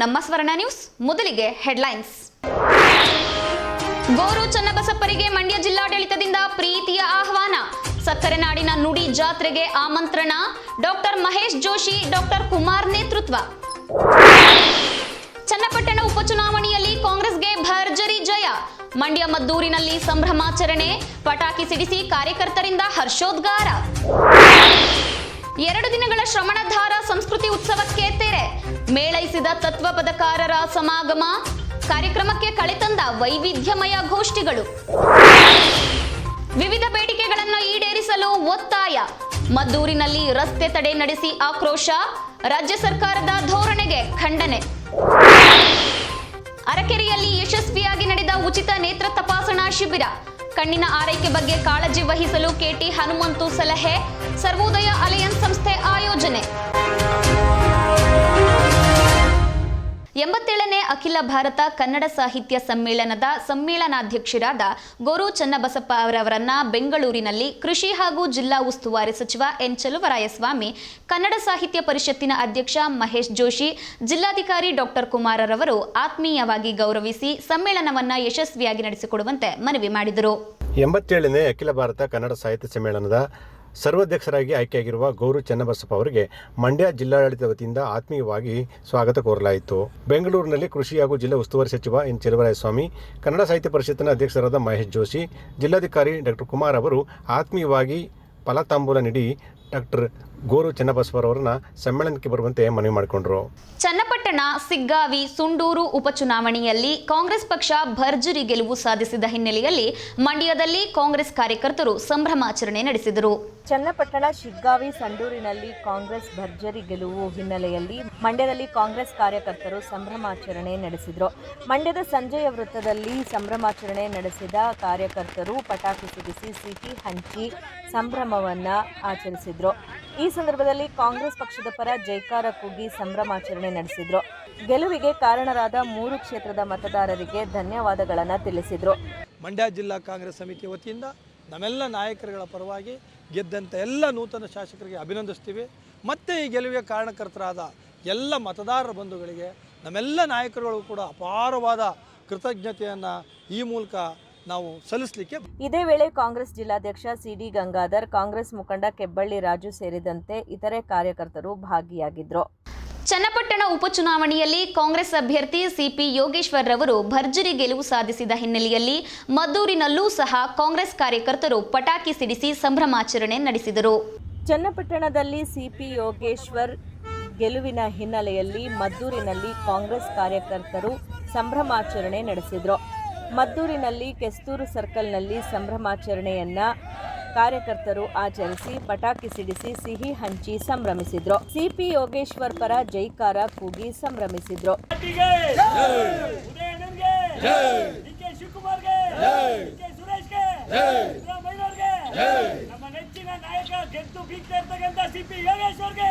ನಮ್ಮ ಸ್ವರ್ಣ ನ್ಯೂಸ್ ಮೊದಲಿಗೆ ಹೆಡ್ಲೈನ್ಸ್. ಗೋರು ಚನ್ನಬಸಪ್ಪರಿಗೆ ಮಂಡ್ಯ ಜಿಲ್ಲಾಡಳಿತದಿಂದ ಪ್ರೀತಿಯ ಆಹ್ವಾನ. ಸಕ್ಕರೆ ನಾಡಿನ ನುಡಿ ಜಾತ್ರೆಗೆ ಆಮಂತ್ರಣ. ಡಾಕ್ಟರ್ ಮಹೇಶ್ ಜೋಶಿ, ಡಾಕ್ಟರ್ ಕುಮಾರ್ ನೇತೃತ್ವ. ಚನ್ನಪಟ್ಟಣ ಉಪಚುನಾವಣೆಯಲ್ಲಿ ಕಾಂಗ್ರೆಸ್ಗೆ ಭರ್ಜರಿ ಜಯ. ಮಂಡ್ಯ ಮದ್ದೂರಿನಲ್ಲಿ ಸಂಭ್ರಮಾಚರಣೆ. ಪಟಾಕಿ ಸಿಡಿಸಿ ಕಾರ್ಯಕರ್ತರಿಂದ ಹರ್ಷೋದ್ಗಾರ. ಎರಡು ದಿನಗಳ ಶ್ರಮಣಧಾರ ಸಂಸ್ಕೃತಿ ಉತ್ಸವಕ್ಕೆ ತೆರೆ. ಮೇಳೈಸಿದ ತತ್ವ ಪದಕಾರರ ಸಮಾಗಮ, ಕಾರ್ಯಕ್ರಮಕ್ಕೆ ಕಳೆತಂದ ವೈವಿಧ್ಯಮಯ ಗೋಷ್ಠಿಗಳು. ವಿವಿಧ ಬೇಡಿಕೆಗಳನ್ನು ಈಡೇರಿಸಲು ಒತ್ತಾಯ. ಮದ್ದೂರಿನಲ್ಲಿ ರಸ್ತೆ ತಡೆ ನಡೆಸಿ ಆಕ್ರೋಶ, ರಾಜ್ಯ ಸರ್ಕಾರದ ಧೋರಣೆಗೆ ಖಂಡನೆ. ಅರಕೆರೆಯಲ್ಲಿ ಯಶಸ್ವಿಯಾಗಿ ನಡೆದ ಉಚಿತ ನೇತ್ರ ತಪಾಸಣಾ ಶಿಬಿರ. ಕಣ್ಣಿನ ಆರೈಕೆ ಬಗ್ಗೆ ಕಾಳಜಿ ವಹಿಸಲು ಕೆಟಿ ಹನುಮಂತು ಸಲಹೆ. ಸರ್ವೋದಯ ಅಲಯನ್ಸ್ ಸಂಸ್ಥೆ ಆಯೋಜನೆ. ಎಂಬತ್ತೇಳನೇ ಅಖಿಲ ಭಾರತ ಕನ್ನಡ ಸಾಹಿತ್ಯ ಸಮ್ಮೇಳನದ ಸಮ್ಮೇಳನಾಧ್ಯಕ್ಷರಾದ ಗೋರು ಚನ್ನಬಸಪ್ಪ ಅವರವರನ್ನ ಬೆಂಗಳೂರಿನಲ್ಲಿ ಕೃಷಿ ಹಾಗೂ ಜಿಲ್ಲಾ ಉಸ್ತುವಾರಿ ಸಚಿವ ಎನ್ ಚಲುವರಾಯಸ್ವಾಮಿ, ಕನ್ನಡ ಸಾಹಿತ್ಯ ಪರಿಷತ್ತಿನ ಅಧ್ಯಕ್ಷ ಮಹೇಶ್ ಜೋಶಿ, ಜಿಲ್ಲಾಧಿಕಾರಿ ಡಾಕ್ಟರ್ ಕುಮಾರರವರು ಆತ್ಮೀಯವಾಗಿ ಗೌರವಿಸಿ ಸಮ್ಮೇಳನವನ್ನ ಯಶಸ್ವಿಯಾಗಿ ನಡೆಸಿಕೊಡುವಂತೆ ಮನವಿ ಮಾಡಿದರು. ಎಂಬತ್ತೇಳನೇ ಅಖಿಲ ಭಾರತ ಕನ್ನಡ ಸಾಹಿತ್ಯ ಸಮ್ಮೇಳನದ ಸರ್ವಾಧ್ಯಕ್ಷರಾಗಿ ಆಯ್ಕೆಯಾಗಿರುವ ಗೌರು ಚನ್ನಬಸಪ್ಪ ಅವರಿಗೆ ಮಂಡ್ಯ ಜಿಲ್ಲಾಡಳಿತ ವತಿಯಿಂದ ಆತ್ಮೀಯವಾಗಿ ಸ್ವಾಗತ ಕೋರಲಾಯಿತು. ಬೆಂಗಳೂರಿನಲ್ಲಿ ಕೃಷಿ ಹಾಗೂ ಜಿಲ್ಲಾ ಉಸ್ತುವಾರಿ ಸಚಿವ ಎನ್ ಚೆಲುವರಾಯಸ್ವಾಮಿ, ಕನ್ನಡ ಸಾಹಿತ್ಯ ಪರಿಷತ್ತಿನ ಅಧ್ಯಕ್ಷರಾದ ಮಹೇಶ್ ಜೋಶಿ, ಜಿಲ್ಲಾಧಿಕಾರಿ ಡಾಕ್ಟರ್ ಕುಮಾರ್ ಅವರು ಆತ್ಮೀಯವಾಗಿ ಫಲತಾಂಬೂಲ ನೀಡಿ ಡಾಕ್ಟರ್ ಗೋರು ಚನ್ನಬಸವರವರನ್ನ ಸಮ್ಮೇಳನಕ್ಕೆ ಬರುವಂತೆ ಮನವಿ ಮಾಡಿಕೊಂಡರು. ಚನ್ನಪಟ್ಟಣ ಸಿಗ್ಗಾವಿ ಸುಂಡೂರು ಉಪಚುನಾವಣೆಯಲ್ಲಿ ಕಾಂಗ್ರೆಸ್ ಪಕ್ಷ ಭರ್ಜರಿ ಗೆಲುವು ಸಾಧಿಸಿದ ಹಿನ್ನೆಲೆಯಲ್ಲಿ ಮಂಡ್ಯದಲ್ಲಿ ಕಾಂಗ್ರೆಸ್ ಕಾರ್ಯಕರ್ತರು ಸಂಭ್ರಮಾಚರಣೆ ನಡೆಸಿದರು. ಚನ್ನಪಟ್ಟಣ ಶಿಗ್ಗಾವಿ ಸಂಡೂರಿನಲ್ಲಿ ಕಾಂಗ್ರೆಸ್ ಭರ್ಜರಿ ಗೆಲುವು ಹಿನ್ನೆಲೆಯಲ್ಲಿ ಮಂಡ್ಯದಲ್ಲಿ ಕಾಂಗ್ರೆಸ್ ಕಾರ್ಯಕರ್ತರು ಸಂಭ್ರಮಾಚರಣೆ ನಡೆಸಿದರು. ಮಂಡ್ಯದ ಸಂಜಯ ವೃತ್ತದಲ್ಲಿ ಸಂಭ್ರಮಾಚರಣೆ ನಡೆಸಿದ ಕಾರ್ಯಕರ್ತರು ಪಟಾಕಿ ಸಿಡಿಸಿ ಸಿಹಿ ಹಂಚಿ ಸಂಭ್ರಮವನ್ನು ಆಚರಿಸಿದ್ರು. ಈ ಸಂದರ್ಭದಲ್ಲಿ ಕಾಂಗ್ರೆಸ್ ಪಕ್ಷದ ಪರ ಜೈಕಾರ ಕೂಗಿ ಸಂಭ್ರಮಾಚರಣೆ ನಡೆಸಿದ್ರು. ಗೆಲುವಿಗೆ ಕಾರಣರಾದ ಮೂರು ಕ್ಷೇತ್ರದ ಮತದಾರರಿಗೆ ಧನ್ಯವಾದಗಳನ್ನು ತಿಳಿಸಿದ್ರು. ಮಂಡ್ಯ ಜಿಲ್ಲಾ ಕಾಂಗ್ರೆಸ್ ಸಮಿತಿ ವತಿಯಿಂದ ನಮ್ಮೆಲ್ಲ ನಾಯಕರುಗಳ ಪರವಾಗಿ ಗೆದ್ದಂಥ ಎಲ್ಲ ನೂತನ ಶಾಸಕರಿಗೆ ಅಭಿನಂದಿಸ್ತೀವಿ. ಮತ್ತು ಈ ಗೆಲುವಿಗೆ ಕಾರಣಕರ್ತರಾದ ಎಲ್ಲ ಮತದಾರರ ಬಂಧುಗಳಿಗೆ ನಮ್ಮೆಲ್ಲ ನಾಯಕರುಗಳು ಕೂಡ ಅಪಾರವಾದ ಕೃತಜ್ಞತೆಯನ್ನು ಈ ಮೂಲಕ ನಾವು ಸಲ್ಲಿಸಲಿಕ್ಕೆ ಇದೇ ವೇಳೆ ಕಾಂಗ್ರೆಸ್ ಜಿಲ್ಲಾಧ್ಯಕ್ಷ ಸಿಡಿ ಗಂಗಾಧರ್ ಕಾಂಗ್ರೆಸ್ ಮುಖಂಡ ಕೆಬ್ಬಳ್ಳಿ ರಾಜು ಸೇರಿದಂತೆ ಇತರೆ ಕಾರ್ಯಕರ್ತರು ಭಾಗಿಯಾಗಿದ್ದರು ಚನ್ನಪಟ್ಟಣ ಉಪಚುನಾವಣೆಯಲ್ಲಿ ಕಾಂಗ್ರೆಸ್ ಅಭ್ಯರ್ಥಿ ಸಿಪಿ ಯೋಗೇಶ್ವರ್ ರವರು ಭರ್ಜರಿ ಗೆಲುವು ಸಾಧಿಸಿದ ಹಿನ್ನೆಲೆಯಲ್ಲಿ ಮದ್ದೂರಿನಲ್ಲೂ ಸಹ ಕಾಂಗ್ರೆಸ್ ಕಾರ್ಯಕರ್ತರು ಪಟಾಕಿ ಸಿಡಿಸಿ ಸಂಭ್ರಮಾಚರಣೆ ನಡೆಸಿದರು. ಚನ್ನಪಟ್ಟಣದಲ್ಲಿ ಸಿಪಿ ಯೋಗೇಶ್ವರ್ ಗೆಲುವಿನ ಹಿನ್ನೆಲೆಯಲ್ಲಿ ಮದ್ದೂರಿನಲ್ಲಿ ಕಾಂಗ್ರೆಸ್ ಕಾರ್ಯಕರ್ತರು ಸಂಭ್ರಮಾಚರಣೆ ನಡೆಸಿದ್ರು. ಮದ್ದೂರಿನಲ್ಲಿ ಕೆಸ್ತೂರು ಸರ್ಕಲ್ನಲ್ಲಿ ಸಂಭ್ರಮಾಚರಣೆಯನ್ನ ಕಾರ್ಯಕರ್ತರು ಆಚರಿಸಿ ಪಟಾಕಿ ಸಿಡಿಸಿ ಸಿಹಿ ಹಂಚಿ ಸಂಭ್ರಮಿಸಿದ್ರು. ಸಿಪಿ ಯೋಗೇಶ್ವರ್ ಪರ ಜೈಕಾರ ಕೂಗಿ ಸಂಭ್ರಮಿಸಿದ್ರು. ನಮ್ಮ ನೆಚ್ಚಿನ ನಾಯಕ ಗೆದ್ದು ಬೀಗ್ತಾ ಇರ್ತಕ್ಕಂಥ ಸಿಪಿ ಯೋಗೇಶ್ವರ್ಗೆ!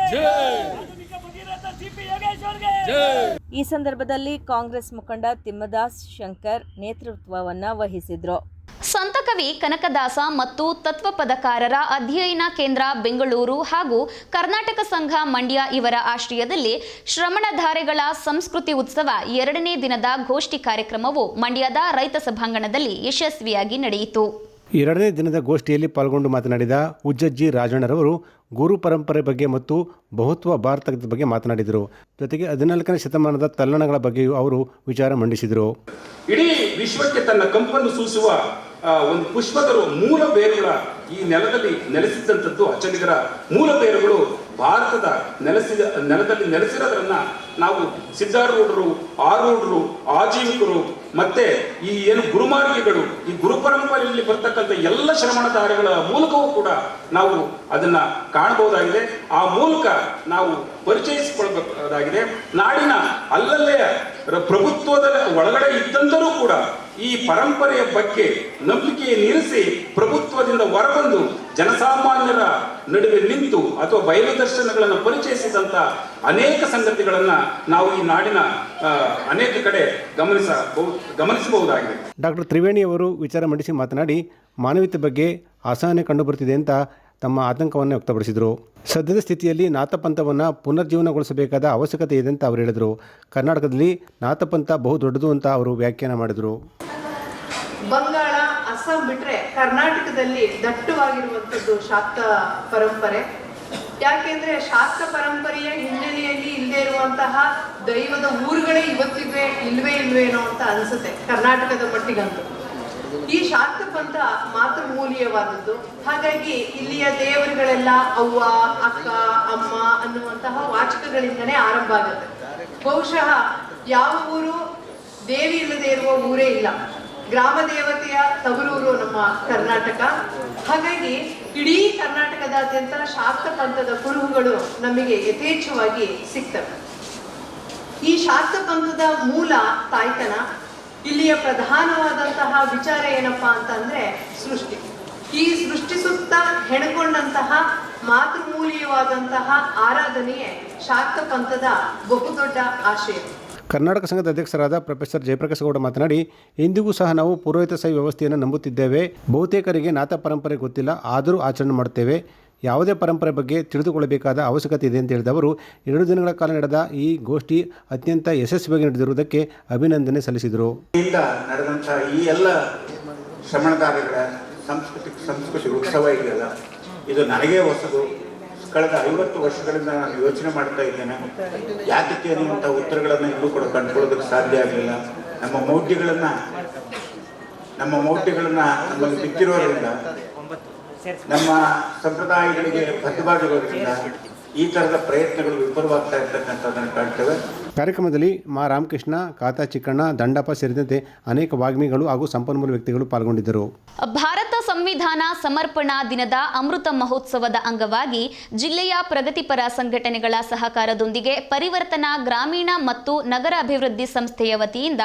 ಈ ಸಂದರ್ಭದಲ್ಲಿ ಕಾಂಗ್ರೆಸ್ ಮುಖಂಡ ತಿಮ್ಮದಾಸ್ ಶಂಕರ್ ನೇತೃತ್ವವನ್ನ ವಹಿಸಿದ್ರು. ಸಂತಕವಿ ಕನಕದಾಸ ಮತ್ತು ತತ್ವಪದಕಾರರ ಅಧ್ಯಯನ ಕೇಂದ್ರ ಬೆಂಗಳೂರು ಹಾಗೂ ಕರ್ನಾಟಕ ಸಂಘ ಮಂಡ್ಯ ಇವರ ಆಶ್ರಯದಲ್ಲಿ ಶ್ರಮಣಧಾರೆಗಳ ಸಂಸ್ಕೃತಿ ಉತ್ಸವ ಎರಡನೇ ದಿನದ ಗೋಷ್ಠಿ ಕಾರ್ಯಕ್ರಮವು ಮಂಡ್ಯದ ರೈತ ಸಭಾಂಗಣದಲ್ಲಿ ಯಶಸ್ವಿಯಾಗಿ ನಡೆಯಿತು. ಎರಡನೇ ದಿನದ ಗೋಷ್ಠಿಯಲ್ಲಿ ಪಾಲ್ಗೊಂಡು ಮಾತನಾಡಿದ ಉಜ್ಜಜ್ಜಿ ರಾಜಣ್ಣರವರು ಗುರು ಪರಂಪರೆ ಬಗ್ಗೆ ಮತ್ತು ಬಹುತ್ವ ಭಾರತದ ಬಗ್ಗೆ ಮಾತನಾಡಿದರು. ಜೊತೆಗೆ ಹದಿನಾಲ್ಕನೇ ಶತಮಾನದ ತಲ್ಲಣಗಳ ಬಗ್ಗೆಯೂ ಅವರು ವಿಚಾರ ಮಂಡಿಸಿದರು. ಇಡೀ ವಿಶ್ವಕ್ಕೆ ತನ್ನ ಕಂಪನ್ನು ಸೂಸುವ ಒಂದು ಪುಷ್ಪದರು ಮೂಲ ಬೇರುಗಳ ಈ ನೆಲದಲ್ಲಿ ನೆಲೆಸಿದ್ದಂಥದ್ದು ಅಚ್ಚಲಿಗರ ಮೂಲ ಬೇರುಗಳು ಭಾರತದ ನೆಲೆಸಿದ, ನೆಲದಲ್ಲಿ ನೆಲೆಸಿರೋದ್ರನ್ನ ನಾವು ಸಿದ್ಧಾರೂಢರು, ಆರೂಢರು, ಆಜೀವಿಕರು, ಮತ್ತೆ ಈ ಏನು ಗುರುಮಾರ್ಗಿಗಳು, ಈ ಗುರು ಪರಂಪರೆಯಲ್ಲಿ ಬರ್ತಕ್ಕಂಥ ಎಲ್ಲ ಶ್ರಮಣಧಾರೆಗಳ ಮೂಲಕವೂ ಕೂಡ ನಾವು ಅದನ್ನ ಕಾಣಬಹುದಾಗಿದೆ ಆ ಮೂಲಕ ನಾವು ಪರಿಚಯಿಸಿಕೊಳ್ಬೇಕಾಗಿದೆ ನಾಡಿನ ಅಲ್ಲಲ್ಲೇ ಪ್ರಭುತ್ವದ ಒಳಗಡೆ ಇದ್ದಂತರೂ ಕೂಡ ಈ ಪರಂಪರೆಯ ಬಗ್ಗೆ ನಂಬಿಕೆ ನಿಲ್ಲಿಸಿ ಪ್ರಭುತ್ವದಿಂದ ಹೊರಬಂದು ಜನಸಾಮಾನ್ಯರ ನಡುವೆ ನಿಂತು ಅಥವಾ ಬಯಲು ದರ್ಶನಗಳನ್ನು ಪರಿಚಯಿಸಿದಂತ ಅನೇಕ ಸಂಗತಿಗಳನ್ನ ನಾವು ಈ ನಾಡಿನ ಅನೇಕ ಕಡೆ ಗಮನಿಸ, ಗಮನಿಸಬಹುದಾಗಿದೆ. ಡಾಕ್ಟರ್ ತ್ರಿವೇಣಿ ಅವರು ವಿಚಾರ ಮಂಡಿಸಿ ಮಾತನಾಡಿ, ಮಾನವೀಯತೆ ಬಗ್ಗೆ ಅಸಹನೆ ಕಂಡುಬರುತ್ತಿದೆ ಅಂತ ತಮ್ಮ ಆತಂಕವನ್ನು ವ್ಯಕ್ತಪಡಿಸಿದರು. ಸದ್ಯದ ಸ್ಥಿತಿಯಲ್ಲಿ ನಾಥಪಂಥವನ್ನು ಪುನರ್ಜೀವನಗೊಳಿಸಬೇಕಾದ ಅವಶ್ಯಕತೆ ಇದೆ ಅಂತ ಅವರು ಹೇಳಿದರು. ಕರ್ನಾಟಕದಲ್ಲಿ ನಾಥಪಂಥ ಬಹು ದೊಡ್ಡದು ಅಂತ ಅವರು ವ್ಯಾಖ್ಯಾನ ಮಾಡಿದರು. ಬಂಗಾಳ, ಅಸ್ಸಾಂ ಬಿಟ್ಟರೆ ಕರ್ನಾಟಕದಲ್ಲಿ ದಟ್ಟವಾಗಿರುವಂಥದ್ದು ಶಾಕ್ತ ಪರಂಪರೆ. ಯಾಕೆಂದ್ರೆ ಶಾಕ್ತ ಪರಂಪರೆಯ ಹಿನ್ನೆಲೆಯಲ್ಲಿ ಇಲ್ಲದೆ ಇರುವಂತಹ ದೈವದ ಊರುಗಳೇ ಇವತ್ತಿವೆ, ಇಲ್ವೇ ಇಲ್ವೇನೋ ಅಂತ ಅನ್ಸುತ್ತೆ ಕರ್ನಾಟಕದ ಮಟ್ಟಿಗಂತೂ. ಈ ಶಾಕ್ತ ಪಂಥ ಮಾತೃಮೂಲ್ಯವಾದದ್ದು. ಹಾಗಾಗಿ ಇಲ್ಲಿಯ ದೇವರುಗಳೆಲ್ಲ ಅವ್ವ, ಅಕ್ಕ, ಅಮ್ಮ ಅನ್ನುವಂತಹ ವಾಚಕಗಳಿಂದನೇ ಆರಂಭ ಆಗುತ್ತೆ. ಬಹುಶಃ ಯಾವ ಊರು ದೇವಿ ಇಲ್ಲದೆ ಇರುವ ಊರೇ ಇಲ್ಲ. ಗ್ರಾಮ ದೇವತೆಯ ತವರೂರು ನಮ್ಮ ಕರ್ನಾಟಕ. ಹಾಗಾಗಿ ಇಡೀ ಕರ್ನಾಟಕದಾದ್ಯಂತ ಶಾಕ್ತ ಪಂಥದ ಕುರುಹುಗಳು ನಮಗೆ ಯಥೇಚ್ಛವಾಗಿ ಸಿಗ್ತವೆ. ಈ ಶಾಕ್ತ ಪಂಥದ ಮೂಲ ತಾಯ್ತನ ಇಲ್ಲಿಯ ಪ್ರಧಾನವಾದಂತಹ ವಿಚಾರ ಏನಪ್ಪಾ ಅಂತಂದ್ರೆ ಸೃಷ್ಟಿ. ಈ ಸೃಷ್ಟಿ ಸುತ್ತ ಹೆಣಕೊಂಡಂತಹ ಮಾತೃಮೂಲ್ಯವಾದಂತಹ ಆರಾಧನೆಯೇ ಶಾಕ್ತ ಪಂಥದ ಬಹುದೊಡ್ಡ ಆಶಯ. ಕರ್ನಾಟಕ ಸಂಘದ ಅಧ್ಯಕ್ಷರಾದ ಪ್ರೊಫೆಸರ್ ಜಯಪ್ರಕಾಶ್ ಗೌಡ ಮಾತನಾಡಿ, ಇಂದಿಗೂ ಸಹ ನಾವು ಪುರೋಹಿತ ಸಹಿ ವ್ಯವಸ್ಥೆಯನ್ನು ನಂಬುತ್ತಿದ್ದೇವೆ. ಬಹುತೇಕರಿಗೆ ನಾಥ ಪರಂಪರೆ ಗೊತ್ತಿಲ್ಲ, ಆದರೂ ಆಚರಣೆ ಮಾಡುತ್ತೇವೆ. ಯಾವುದೇ ಪರಂಪರೆ ಬಗ್ಗೆ ತಿಳಿದುಕೊಳ್ಳಬೇಕಾದ ಅವಶ್ಯಕತೆ ಇದೆ ಅಂತ ಹೇಳಿದ ಅವರು ಎರಡು ದಿನಗಳ ಕಾಲ ನಡೆದ ಈ ಗೋಷ್ಠಿ ಅತ್ಯಂತ ಯಶಸ್ವಿಯಾಗಿ ನಡೆದಿರುವುದಕ್ಕೆ ಅಭಿನಂದನೆ ಸಲ್ಲಿಸಿದರು. ನಡೆದಂತಹ ಈ ಎಲ್ಲ ಶ್ರಮಣದಾರಗಳ ಸಾಂಸ್ಕೃತಿಕ ಸಂಸ್ಕೃತಿ ಉತ್ಸವ ಇದೆಯಲ್ಲ, ಇದು ನನಗೇ ಹೊಸದು. ಕಳೆದ ಐವತ್ತು ವರ್ಷಗಳಿಂದ ನಾನು ಯೋಚನೆ ಮಾಡ್ತಾ ಇದ್ದೇನೆ. ಯಾತಕ್ಕೆ ಅನ್ನುವಂಥ ಉತ್ತರಗಳನ್ನು ಇನ್ನೂ ಕೂಡ ಕಂಡುಕೊಳ್ಳೋದಕ್ಕೆ ಸಾಧ್ಯ ಆಗಲಿಲ್ಲ. ನಮ್ಮ ಮೌಢ್ಯಗಳನ್ನು ನಮ್ಮ ಮೌಢ್ಯಗಳನ್ನು ನಮ್ಮಲ್ಲಿ ಬಿತ್ತಿರೋದ್ರಿಂದ ನಮ್ಮ ಸಂಪ್ರದಾಯಗಳಿಗೆ ಬದ್ಧವಾಗಿರೋದ್ರಿಂದ ಈ ತರದ ಪ್ರಯತ್ನಗಳು ವಿಫಲವಾಗ್ತಾ ಇರ್ತಕ್ಕಂಥದ್ದನ್ನು ಕಾಣ್ತೇವೆ. ಕಾರ್ಯಕ್ರಮದಲ್ಲಿ ಮಾ. ರಾಮಕೃಷ್ಣ ಖಾತಾ ಚಿಕ್ಕಣ್ಣ, ದಂಡಪ್ಪ ಸೇರಿದಂತೆ ಅನೇಕ ವಾಗ್ಮಿಗಳು ಹಾಗೂ ಸಂಪನ್ಮೂಲ ವ್ಯಕ್ತಿಗಳು ಪಾಲ್ಗೊಂಡಿದ್ದರು. ಭಾರತ ಸಂವಿಧಾನ ಸಮರ್ಪಣಾ ದಿನದ ಅಮೃತ ಮಹೋತ್ಸವದ ಅಂಗವಾಗಿ ಜಿಲ್ಲೆಯ ಪ್ರಗತಿಪರ ಸಂಘಟನೆಗಳ ಸಹಕಾರದೊಂದಿಗೆ ಪರಿವರ್ತನಾ ಗ್ರಾಮೀಣ ಮತ್ತು ನಗರ ಅಭಿವೃದ್ಧಿ ಸಂಸ್ಥೆಯ ವತಿಯಿಂದ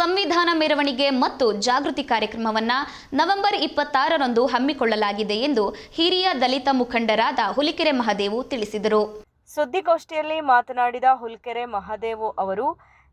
ಸಂವಿಧಾನ ಮೆರವಣಿಗೆ ಮತ್ತು ಜಾಗೃತಿ ಕಾರ್ಯಕ್ರಮವನ್ನು ನವೆಂಬರ್ ಇಪ್ಪತ್ತಾರರಂದು ಹಮ್ಮಿಕೊಳ್ಳಲಾಗಿದೆ ಎಂದು ಹಿರಿಯ ದಲಿತ ಮುಖಂಡರಾದ ಹುಲಿಕೆರೆ ಮಹದೇವು ತಿಳಿಸಿದರು. ಸುದ್ದಿಗೋಷ್ಠಿಯಲ್ಲಿ ಮಾತನಾಡಿದ ಹುಲ್ಕೆರೆ ಮಹಾದೇವು ಅವರು,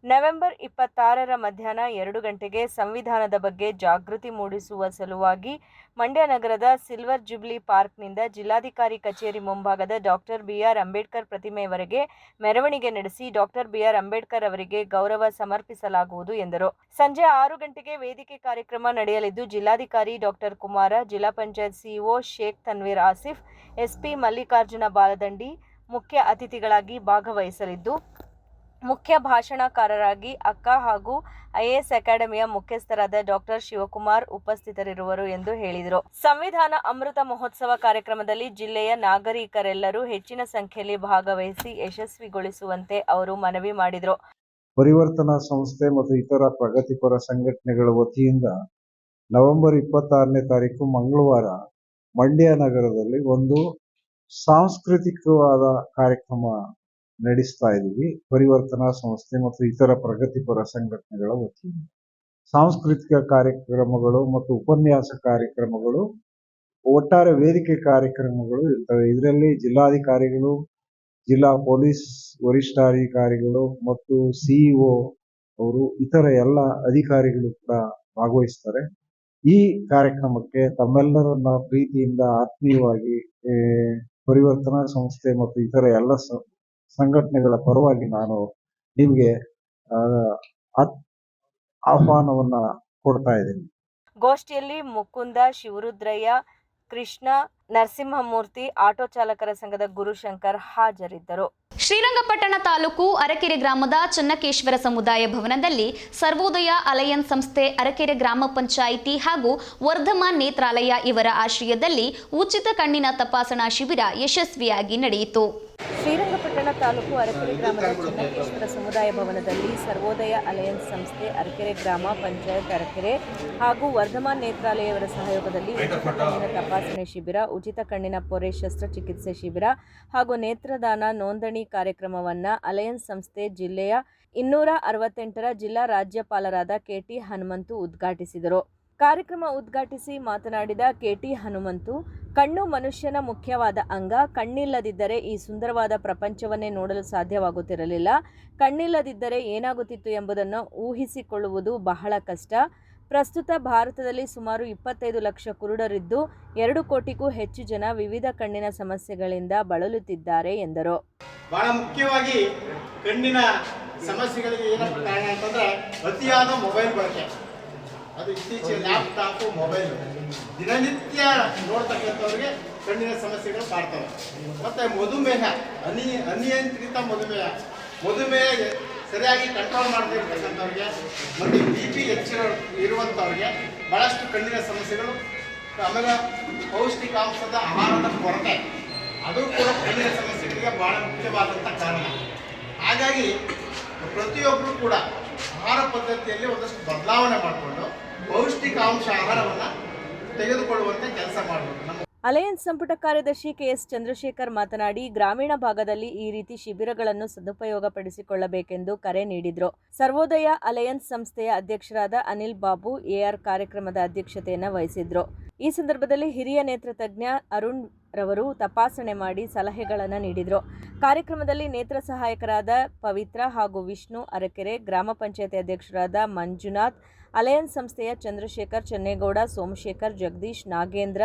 ನವೆಂಬರ್ ಇಪ್ಪತ್ತಾರರ ಮಧ್ಯಾಹ್ನ ಎರಡು ಗಂಟೆಗೆ ಸಂವಿಧಾನದ ಬಗ್ಗೆ ಜಾಗೃತಿ ಮೂಡಿಸುವ ಸಲುವಾಗಿ ಮಂಡ್ಯ ನಗರದ ಸಿಲ್ವರ್ ಜುಬ್ಲಿ ಪಾರ್ಕ್ನಿಂದ ಜಿಲ್ಲಾಧಿಕಾರಿ ಕಚೇರಿ ಮುಂಭಾಗದ ಡಾಕ್ಟರ್ ಬಿಆರ್ ಅಂಬೇಡ್ಕರ್ ಪ್ರತಿಮೆಯವರೆಗೆ ಮೆರವಣಿಗೆ ನಡೆಸಿ ಡಾಕ್ಟರ್ ಬಿಆರ್ ಅಂಬೇಡ್ಕರ್ ಅವರಿಗೆ ಗೌರವ ಸಮರ್ಪಿಸಲಾಗುವುದು ಎಂದರು. ಸಂಜೆ ಆರು ಗಂಟೆಗೆ ವೇದಿಕೆ ಕಾರ್ಯಕ್ರಮ ನಡೆಯಲಿದ್ದು, ಜಿಲ್ಲಾಧಿಕಾರಿ ಡಾಕ್ಟರ್ ಕುಮಾರ, ಜಿಲ್ಲಾ ಪಂಚಾಯತ್ ಸಿಇಒ ಶೇಖ್ ತನ್ವೀರ್ ಆಸಿಫ್, ಎಸ್ಪಿ ಮಲ್ಲಿಕಾರ್ಜುನ ಬಾಲದಂಡಿ ಮುಖ್ಯ ಅತಿಥಿಗಳಾಗಿ ಭಾಗವಹಿಸಲಿದ್ದು, ಮುಖ್ಯ ಭಾಷಣಕಾರರಾಗಿ ಅಕ್ಕ ಹಾಗೂ ಐಎಎಸ್ ಅಕಾಡೆಮಿಯ ಮುಖ್ಯಸ್ಥರಾದ ಡಾಕ್ಟರ್ ಶಿವಕುಮಾರ್ ಉಪಸ್ಥಿತರಿರುವರು ಎಂದು ಹೇಳಿದರು. ಸಂವಿಧಾನ ಅಮೃತ ಮಹೋತ್ಸವ ಕಾರ್ಯಕ್ರಮದಲ್ಲಿ ಜಿಲ್ಲೆಯ ನಾಗರಿಕರೆಲ್ಲರೂ ಹೆಚ್ಚಿನ ಸಂಖ್ಯೆಯಲ್ಲಿ ಭಾಗವಹಿಸಿ ಯಶಸ್ವಿಗೊಳಿಸುವಂತೆ ಅವರು ಮನವಿ ಮಾಡಿದರು. ಪರಿವರ್ತನಾ ಸಂಸ್ಥೆ ಮತ್ತು ಇತರ ಪ್ರಗತಿಪರ ಸಂಘಟನೆಗಳ ವತಿಯಿಂದ ನವೆಂಬರ್ ಇಪ್ಪತ್ತಾರನೇ ತಾರೀಕು ಮಂಗಳವಾರ ಮಂಡ್ಯ ನಗರದಲ್ಲಿ ಒಂದು ಸಾಂಸ್ಕೃತಿಕವಾದ ಕಾರ್ಯಕ್ರಮ ನಡೆಸ್ತಾ ಇದ್ದೀವಿ. ಪರಿವರ್ತನಾ ಸಂಸ್ಥೆ ಮತ್ತು ಇತರ ಪ್ರಗತಿಪರ ಸಂಘಟನೆಗಳ ವತಿಯಿಂದ. ಸಾಂಸ್ಕೃತಿಕ ಕಾರ್ಯಕ್ರಮಗಳು ಮತ್ತು ಉಪನ್ಯಾಸ ಕಾರ್ಯಕ್ರಮಗಳು, ಒಟ್ಟಾರೆ ವೇದಿಕೆ ಕಾರ್ಯಕ್ರಮಗಳು ಇರ್ತವೆ. ಇದರಲ್ಲಿ ಜಿಲ್ಲಾಧಿಕಾರಿಗಳು, ಜಿಲ್ಲಾ ಪೊಲೀಸ್ ವರಿಷ್ಠಾಧಿಕಾರಿಗಳು ಮತ್ತು ಸಿಇಒ ಅವರು ಇತರ ಎಲ್ಲ ಅಧಿಕಾರಿಗಳು ಕೂಡ ಭಾಗವಹಿಸ್ತಾರೆ. ಈ ಕಾರ್ಯಕ್ರಮಕ್ಕೆ ತಮ್ಮೆಲ್ಲರನ್ನ ಪ್ರೀತಿಯಿಂದ ಆತ್ಮೀಯವಾಗಿ ಪರಿವರ್ತನಾ ಸಂಸ್ಥೆ ಮತ್ತು ಇತರ ಎಲ್ಲ ಸಂಘಟನೆಗಳ ಪರವಾಗಿ ನಾನು ನಿಮಗೆ ಆಹ್ವಾನವನ್ನ ಕೊಡ್ತಾ ಇದ್ದೀನಿ. ಗೋಷ್ಠಿಯಲ್ಲಿ ಮುಕುಂದ ಶಿವರುದ್ರಯ್ಯ, ಕೃಷ್ಣ ನರಸಿಂಹಮೂರ್ತಿ ಆಟೋ ಚಾಲಕರ ಸಂಘದ ಗುರುಶಂಕರ್ ಹಾಜರಿದ್ದರು. ಶ್ರೀರಂಗಪಟ್ಟಣ ತಾಲೂಕು ಅರಕೆರೆ ಗ್ರಾಮದ ಚನ್ನಕೇಶ್ವರ ಸಮುದಾಯ ಭವನದಲ್ಲಿ ಸರ್ವೋದಯ ಅಲಯನ್ಸ್ ಸಂಸ್ಥೆ ಅರಕೆರೆ ಗ್ರಾಮ ಪಂಚಾಯಿತಿ ಹಾಗೂ ವರ್ಧಮಾನ್ ನೇತ್ರಾಲಯ ಇವರ ಆಶ್ರಯದಲ್ಲಿ ಉಚಿತ ಕಣ್ಣಿನ ತಪಾಸಣಾ ಶಿಬಿರ ಯಶಸ್ವಿಯಾಗಿ ನಡೆಯಿತು. ಶ್ರೀರಂಗಪಟ್ಟಣ ತಾಲೂಕು ಅರಕೆರೆ ಗ್ರಾಮದ ಚನ್ನಕೇಶ್ವರ ಸಮುದಾಯ ಭವನದಲ್ಲಿ ಸರ್ವೋದಯ ಅಲಯನ್ಸ್ ಸಂಸ್ಥೆ ಅರಕೆರೆ ಗ್ರಾಮ ಪಂಚಾಯತ್ ಅರಕೆರೆ ಹಾಗೂ ವರ್ಧಮಾನ್ ನೇತ್ರಾಲಯವರ ಸಹಯೋಗದಲ್ಲಿ ಉಚಿತ ಕಣ್ಣಿನ ತಪಾಸಣೆ ಶಿಬಿರ ಉಚಿತ ಕಣ್ಣಿನ ಪೊರೆ ಶಸ್ತ್ರಚಿಕಿತ್ಸೆ ಶಿಬಿರ ಹಾಗೂ ನೇತ್ರದಾನ ನೋಂದಣಿ ಕಾರ್ಯಕ್ರಮವನ್ನು ಅಲಯನ್ಸ್ ಸಂಸ್ಥೆ ಜಿಲ್ಲೆಯ ಇನ್ನೂರ ಅರವತ್ತೆಂಟರ ಜಿಲ್ಲಾ ರಾಜ್ಯಪಾಲರಾದ ಕೆಟಿ ಹನುಮಂತು ಉದ್ಘಾಟಿಸಿದರು. ಕಾರ್ಯಕ್ರಮ ಉದ್ಘಾಟಿಸಿ ಮಾತನಾಡಿದ ಕೆಟಿ ಹನುಮಂತು, ಕಣ್ಣು ಮನುಷ್ಯನ ಮುಖ್ಯವಾದ ಅಂಗ. ಕಣ್ಣಿಲ್ಲದಿದ್ದರೆ ಈ ಸುಂದರವಾದ ಪ್ರಪಂಚವನ್ನೇ ನೋಡಲು ಸಾಧ್ಯವಾಗುತ್ತಿರಲಿಲ್ಲ. ಕಣ್ಣಿಲ್ಲದಿದ್ದರೆ ಏನಾಗುತ್ತಿತ್ತು ಎಂಬುದನ್ನು ಊಹಿಸಿಕೊಳ್ಳುವುದು ಬಹಳ ಕಷ್ಟ. ಪ್ರಸ್ತುತ ಭಾರತದಲ್ಲಿ ಸುಮಾರು ಇಪ್ಪತ್ತೈದು ಲಕ್ಷ ಕುರುಡರಿದ್ದು ಎರಡು ಕೋಟಿಗೂ ಹೆಚ್ಚು ಜನ ವಿವಿಧ ಕಣ್ಣಿನ ಸಮಸ್ಯೆಗಳಿಂದ ಬಳಲುತ್ತಿದ್ದಾರೆ ಎಂದರು. ಬಹಳ ಮುಖ್ಯವಾಗಿ ಕಣ್ಣಿನ ಸಮಸ್ಯೆಗಳಿಗೆ ಏನಪ್ಪ ಕಾರಣ ಅಂತಂದ್ರೆ ಅತಿಯಾದ ಮೊಬೈಲ್ ಬಳಕೆ. ಅದು ಇತ್ತೀಚೆಗೆ ಲ್ಯಾಪ್ಟಾಪ್ ಮೊಬೈಲ್. ದಿನನಿತ್ಯ ನೋಡ್ತಕ್ಕಂಥವ್ರಿಗೆ ಕಣ್ಣಿನ ಸಮಸ್ಯೆಗಳು ಕಾಡ್ತವೆ ಮತ್ತೆ ಮಧುಮೇಹ, ಅನಿ, ಅನಿಯಂತ್ರಿತ ಮಧುಮೇಹ. ಮಧುಮೇಹ ಸರಿಯಾಗಿ ಕಂಟ್ರೋಲ್ ಮಾಡದಿರ್ತಕ್ಕಂಥವ್ರಿಗೆ ಮತ್ತು ಬಿ ಪಿ ಹೆಚ್ಚಿರೋ ಇರುವಂಥವ್ರಿಗೆ ಭಾಳಷ್ಟು ಕಣ್ಣಿನ ಸಮಸ್ಯೆಗಳು, ಆಮೇಲೆ ಪೌಷ್ಟಿಕಾಂಶದ ಆಹಾರದ ಕೊರತೆ. ಅದು ಕೂಡ ಕಣ್ಣಿನ ಸಮಸ್ಯೆಗಳಿಗೆ ಭಾಳ ಮುಖ್ಯವಾದಂಥ ಕಾರಣ. ಹಾಗಾಗಿ ಪ್ರತಿಯೊಬ್ಬರು ಕೂಡ ಆಹಾರ ಪದ್ಧತಿಯಲ್ಲಿ ಒಂದಷ್ಟು ಬದಲಾವಣೆ ಮಾಡಿಕೊಂಡು ಪೌಷ್ಟಿಕಾಂಶ ಆಹಾರವನ್ನು ತೆಗೆದುಕೊಳ್ಳುವಂತೆ ಕೆಲಸ ಮಾಡಬೇಕು. ಅಲಯನ್ಸ್ ಸಂಪುಟ ಕಾರ್ಯದರ್ಶಿ ಕೆಎಸ್ ಚಂದ್ರಶೇಖರ್ ಮಾತನಾಡಿ, ಗ್ರಾಮೀಣ ಭಾಗದಲ್ಲಿ ಈ ರೀತಿ ಶಿಬಿರಗಳನ್ನು ಸದುಪಯೋಗಪಡಿಸಿಕೊಳ್ಳಬೇಕೆಂದು ಕರೆ ನೀಡಿದರು. ಸರ್ವೋದಯ ಅಲಯನ್ಸ್ ಸಂಸ್ಥೆಯ ಅಧ್ಯಕ್ಷರಾದ ಅನಿಲ್ ಬಾಬು ಎಆರ್ ಕಾರ್ಯಕ್ರಮದ ಅಧ್ಯಕ್ಷತೆಯನ್ನು ವಹಿಸಿದ್ರು. ಈ ಸಂದರ್ಭದಲ್ಲಿ ಹಿರಿಯ ನೇತ್ರ ತಜ್ಞ ಅರುಣ್ ರವರು ತಪಾಸಣೆ ಮಾಡಿ ಸಲಹೆಗಳನ್ನು ನೀಡಿದರು. ಕಾರ್ಯಕ್ರಮದಲ್ಲಿ ನೇತ್ರ ಸಹಾಯಕರಾದ ಪವಿತ್ರ ಹಾಗೂ ವಿಷ್ಣು ಅರಕೆರೆ, ಗ್ರಾಮ ಪಂಚಾಯತಿ ಅಧ್ಯಕ್ಷರಾದ ಮಂಜುನಾಥ್, ಅಲಯನ್ಸ್ ಸಂಸ್ಥೆಯ ಚಂದ್ರಶೇಖರ್ ಚೆನ್ನೇಗೌಡ, ಸೋಮಶೇಖರ್ ಜಗದೀಶ್ ನಾಗೇಂದ್ರ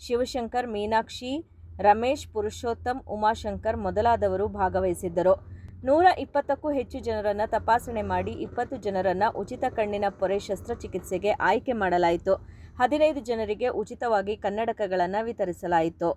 ಶಿವಶಂಕರ್, ಮೀನಾಕ್ಷಿ, ರಮೇಶ್, ಪುರುಷೋತ್ತಮ್, ಉಮಾಶಂಕರ್ ಮೊದಲಾದವರು ಭಾಗವಹಿಸಿದ್ದರು. ನೂರ ಇಪ್ಪತ್ತಕ್ಕೂ ಹೆಚ್ಚು ಜನರನ್ನು ತಪಾಸಣೆ ಮಾಡಿ ಇಪ್ಪತ್ತು ಜನರನ್ನು ಉಚಿತ ಕಣ್ಣಿನ ಪೊರೆ ಶಸ್ತ್ರಚಿಕಿತ್ಸೆಗೆ ಆಯ್ಕೆ ಮಾಡಲಾಯಿತು. ಹದಿನೈದು ಜನರಿಗೆ ಉಚಿತವಾಗಿ ಕನ್ನಡಕಗಳನ್ನು ವಿತರಿಸಲಾಯಿತು.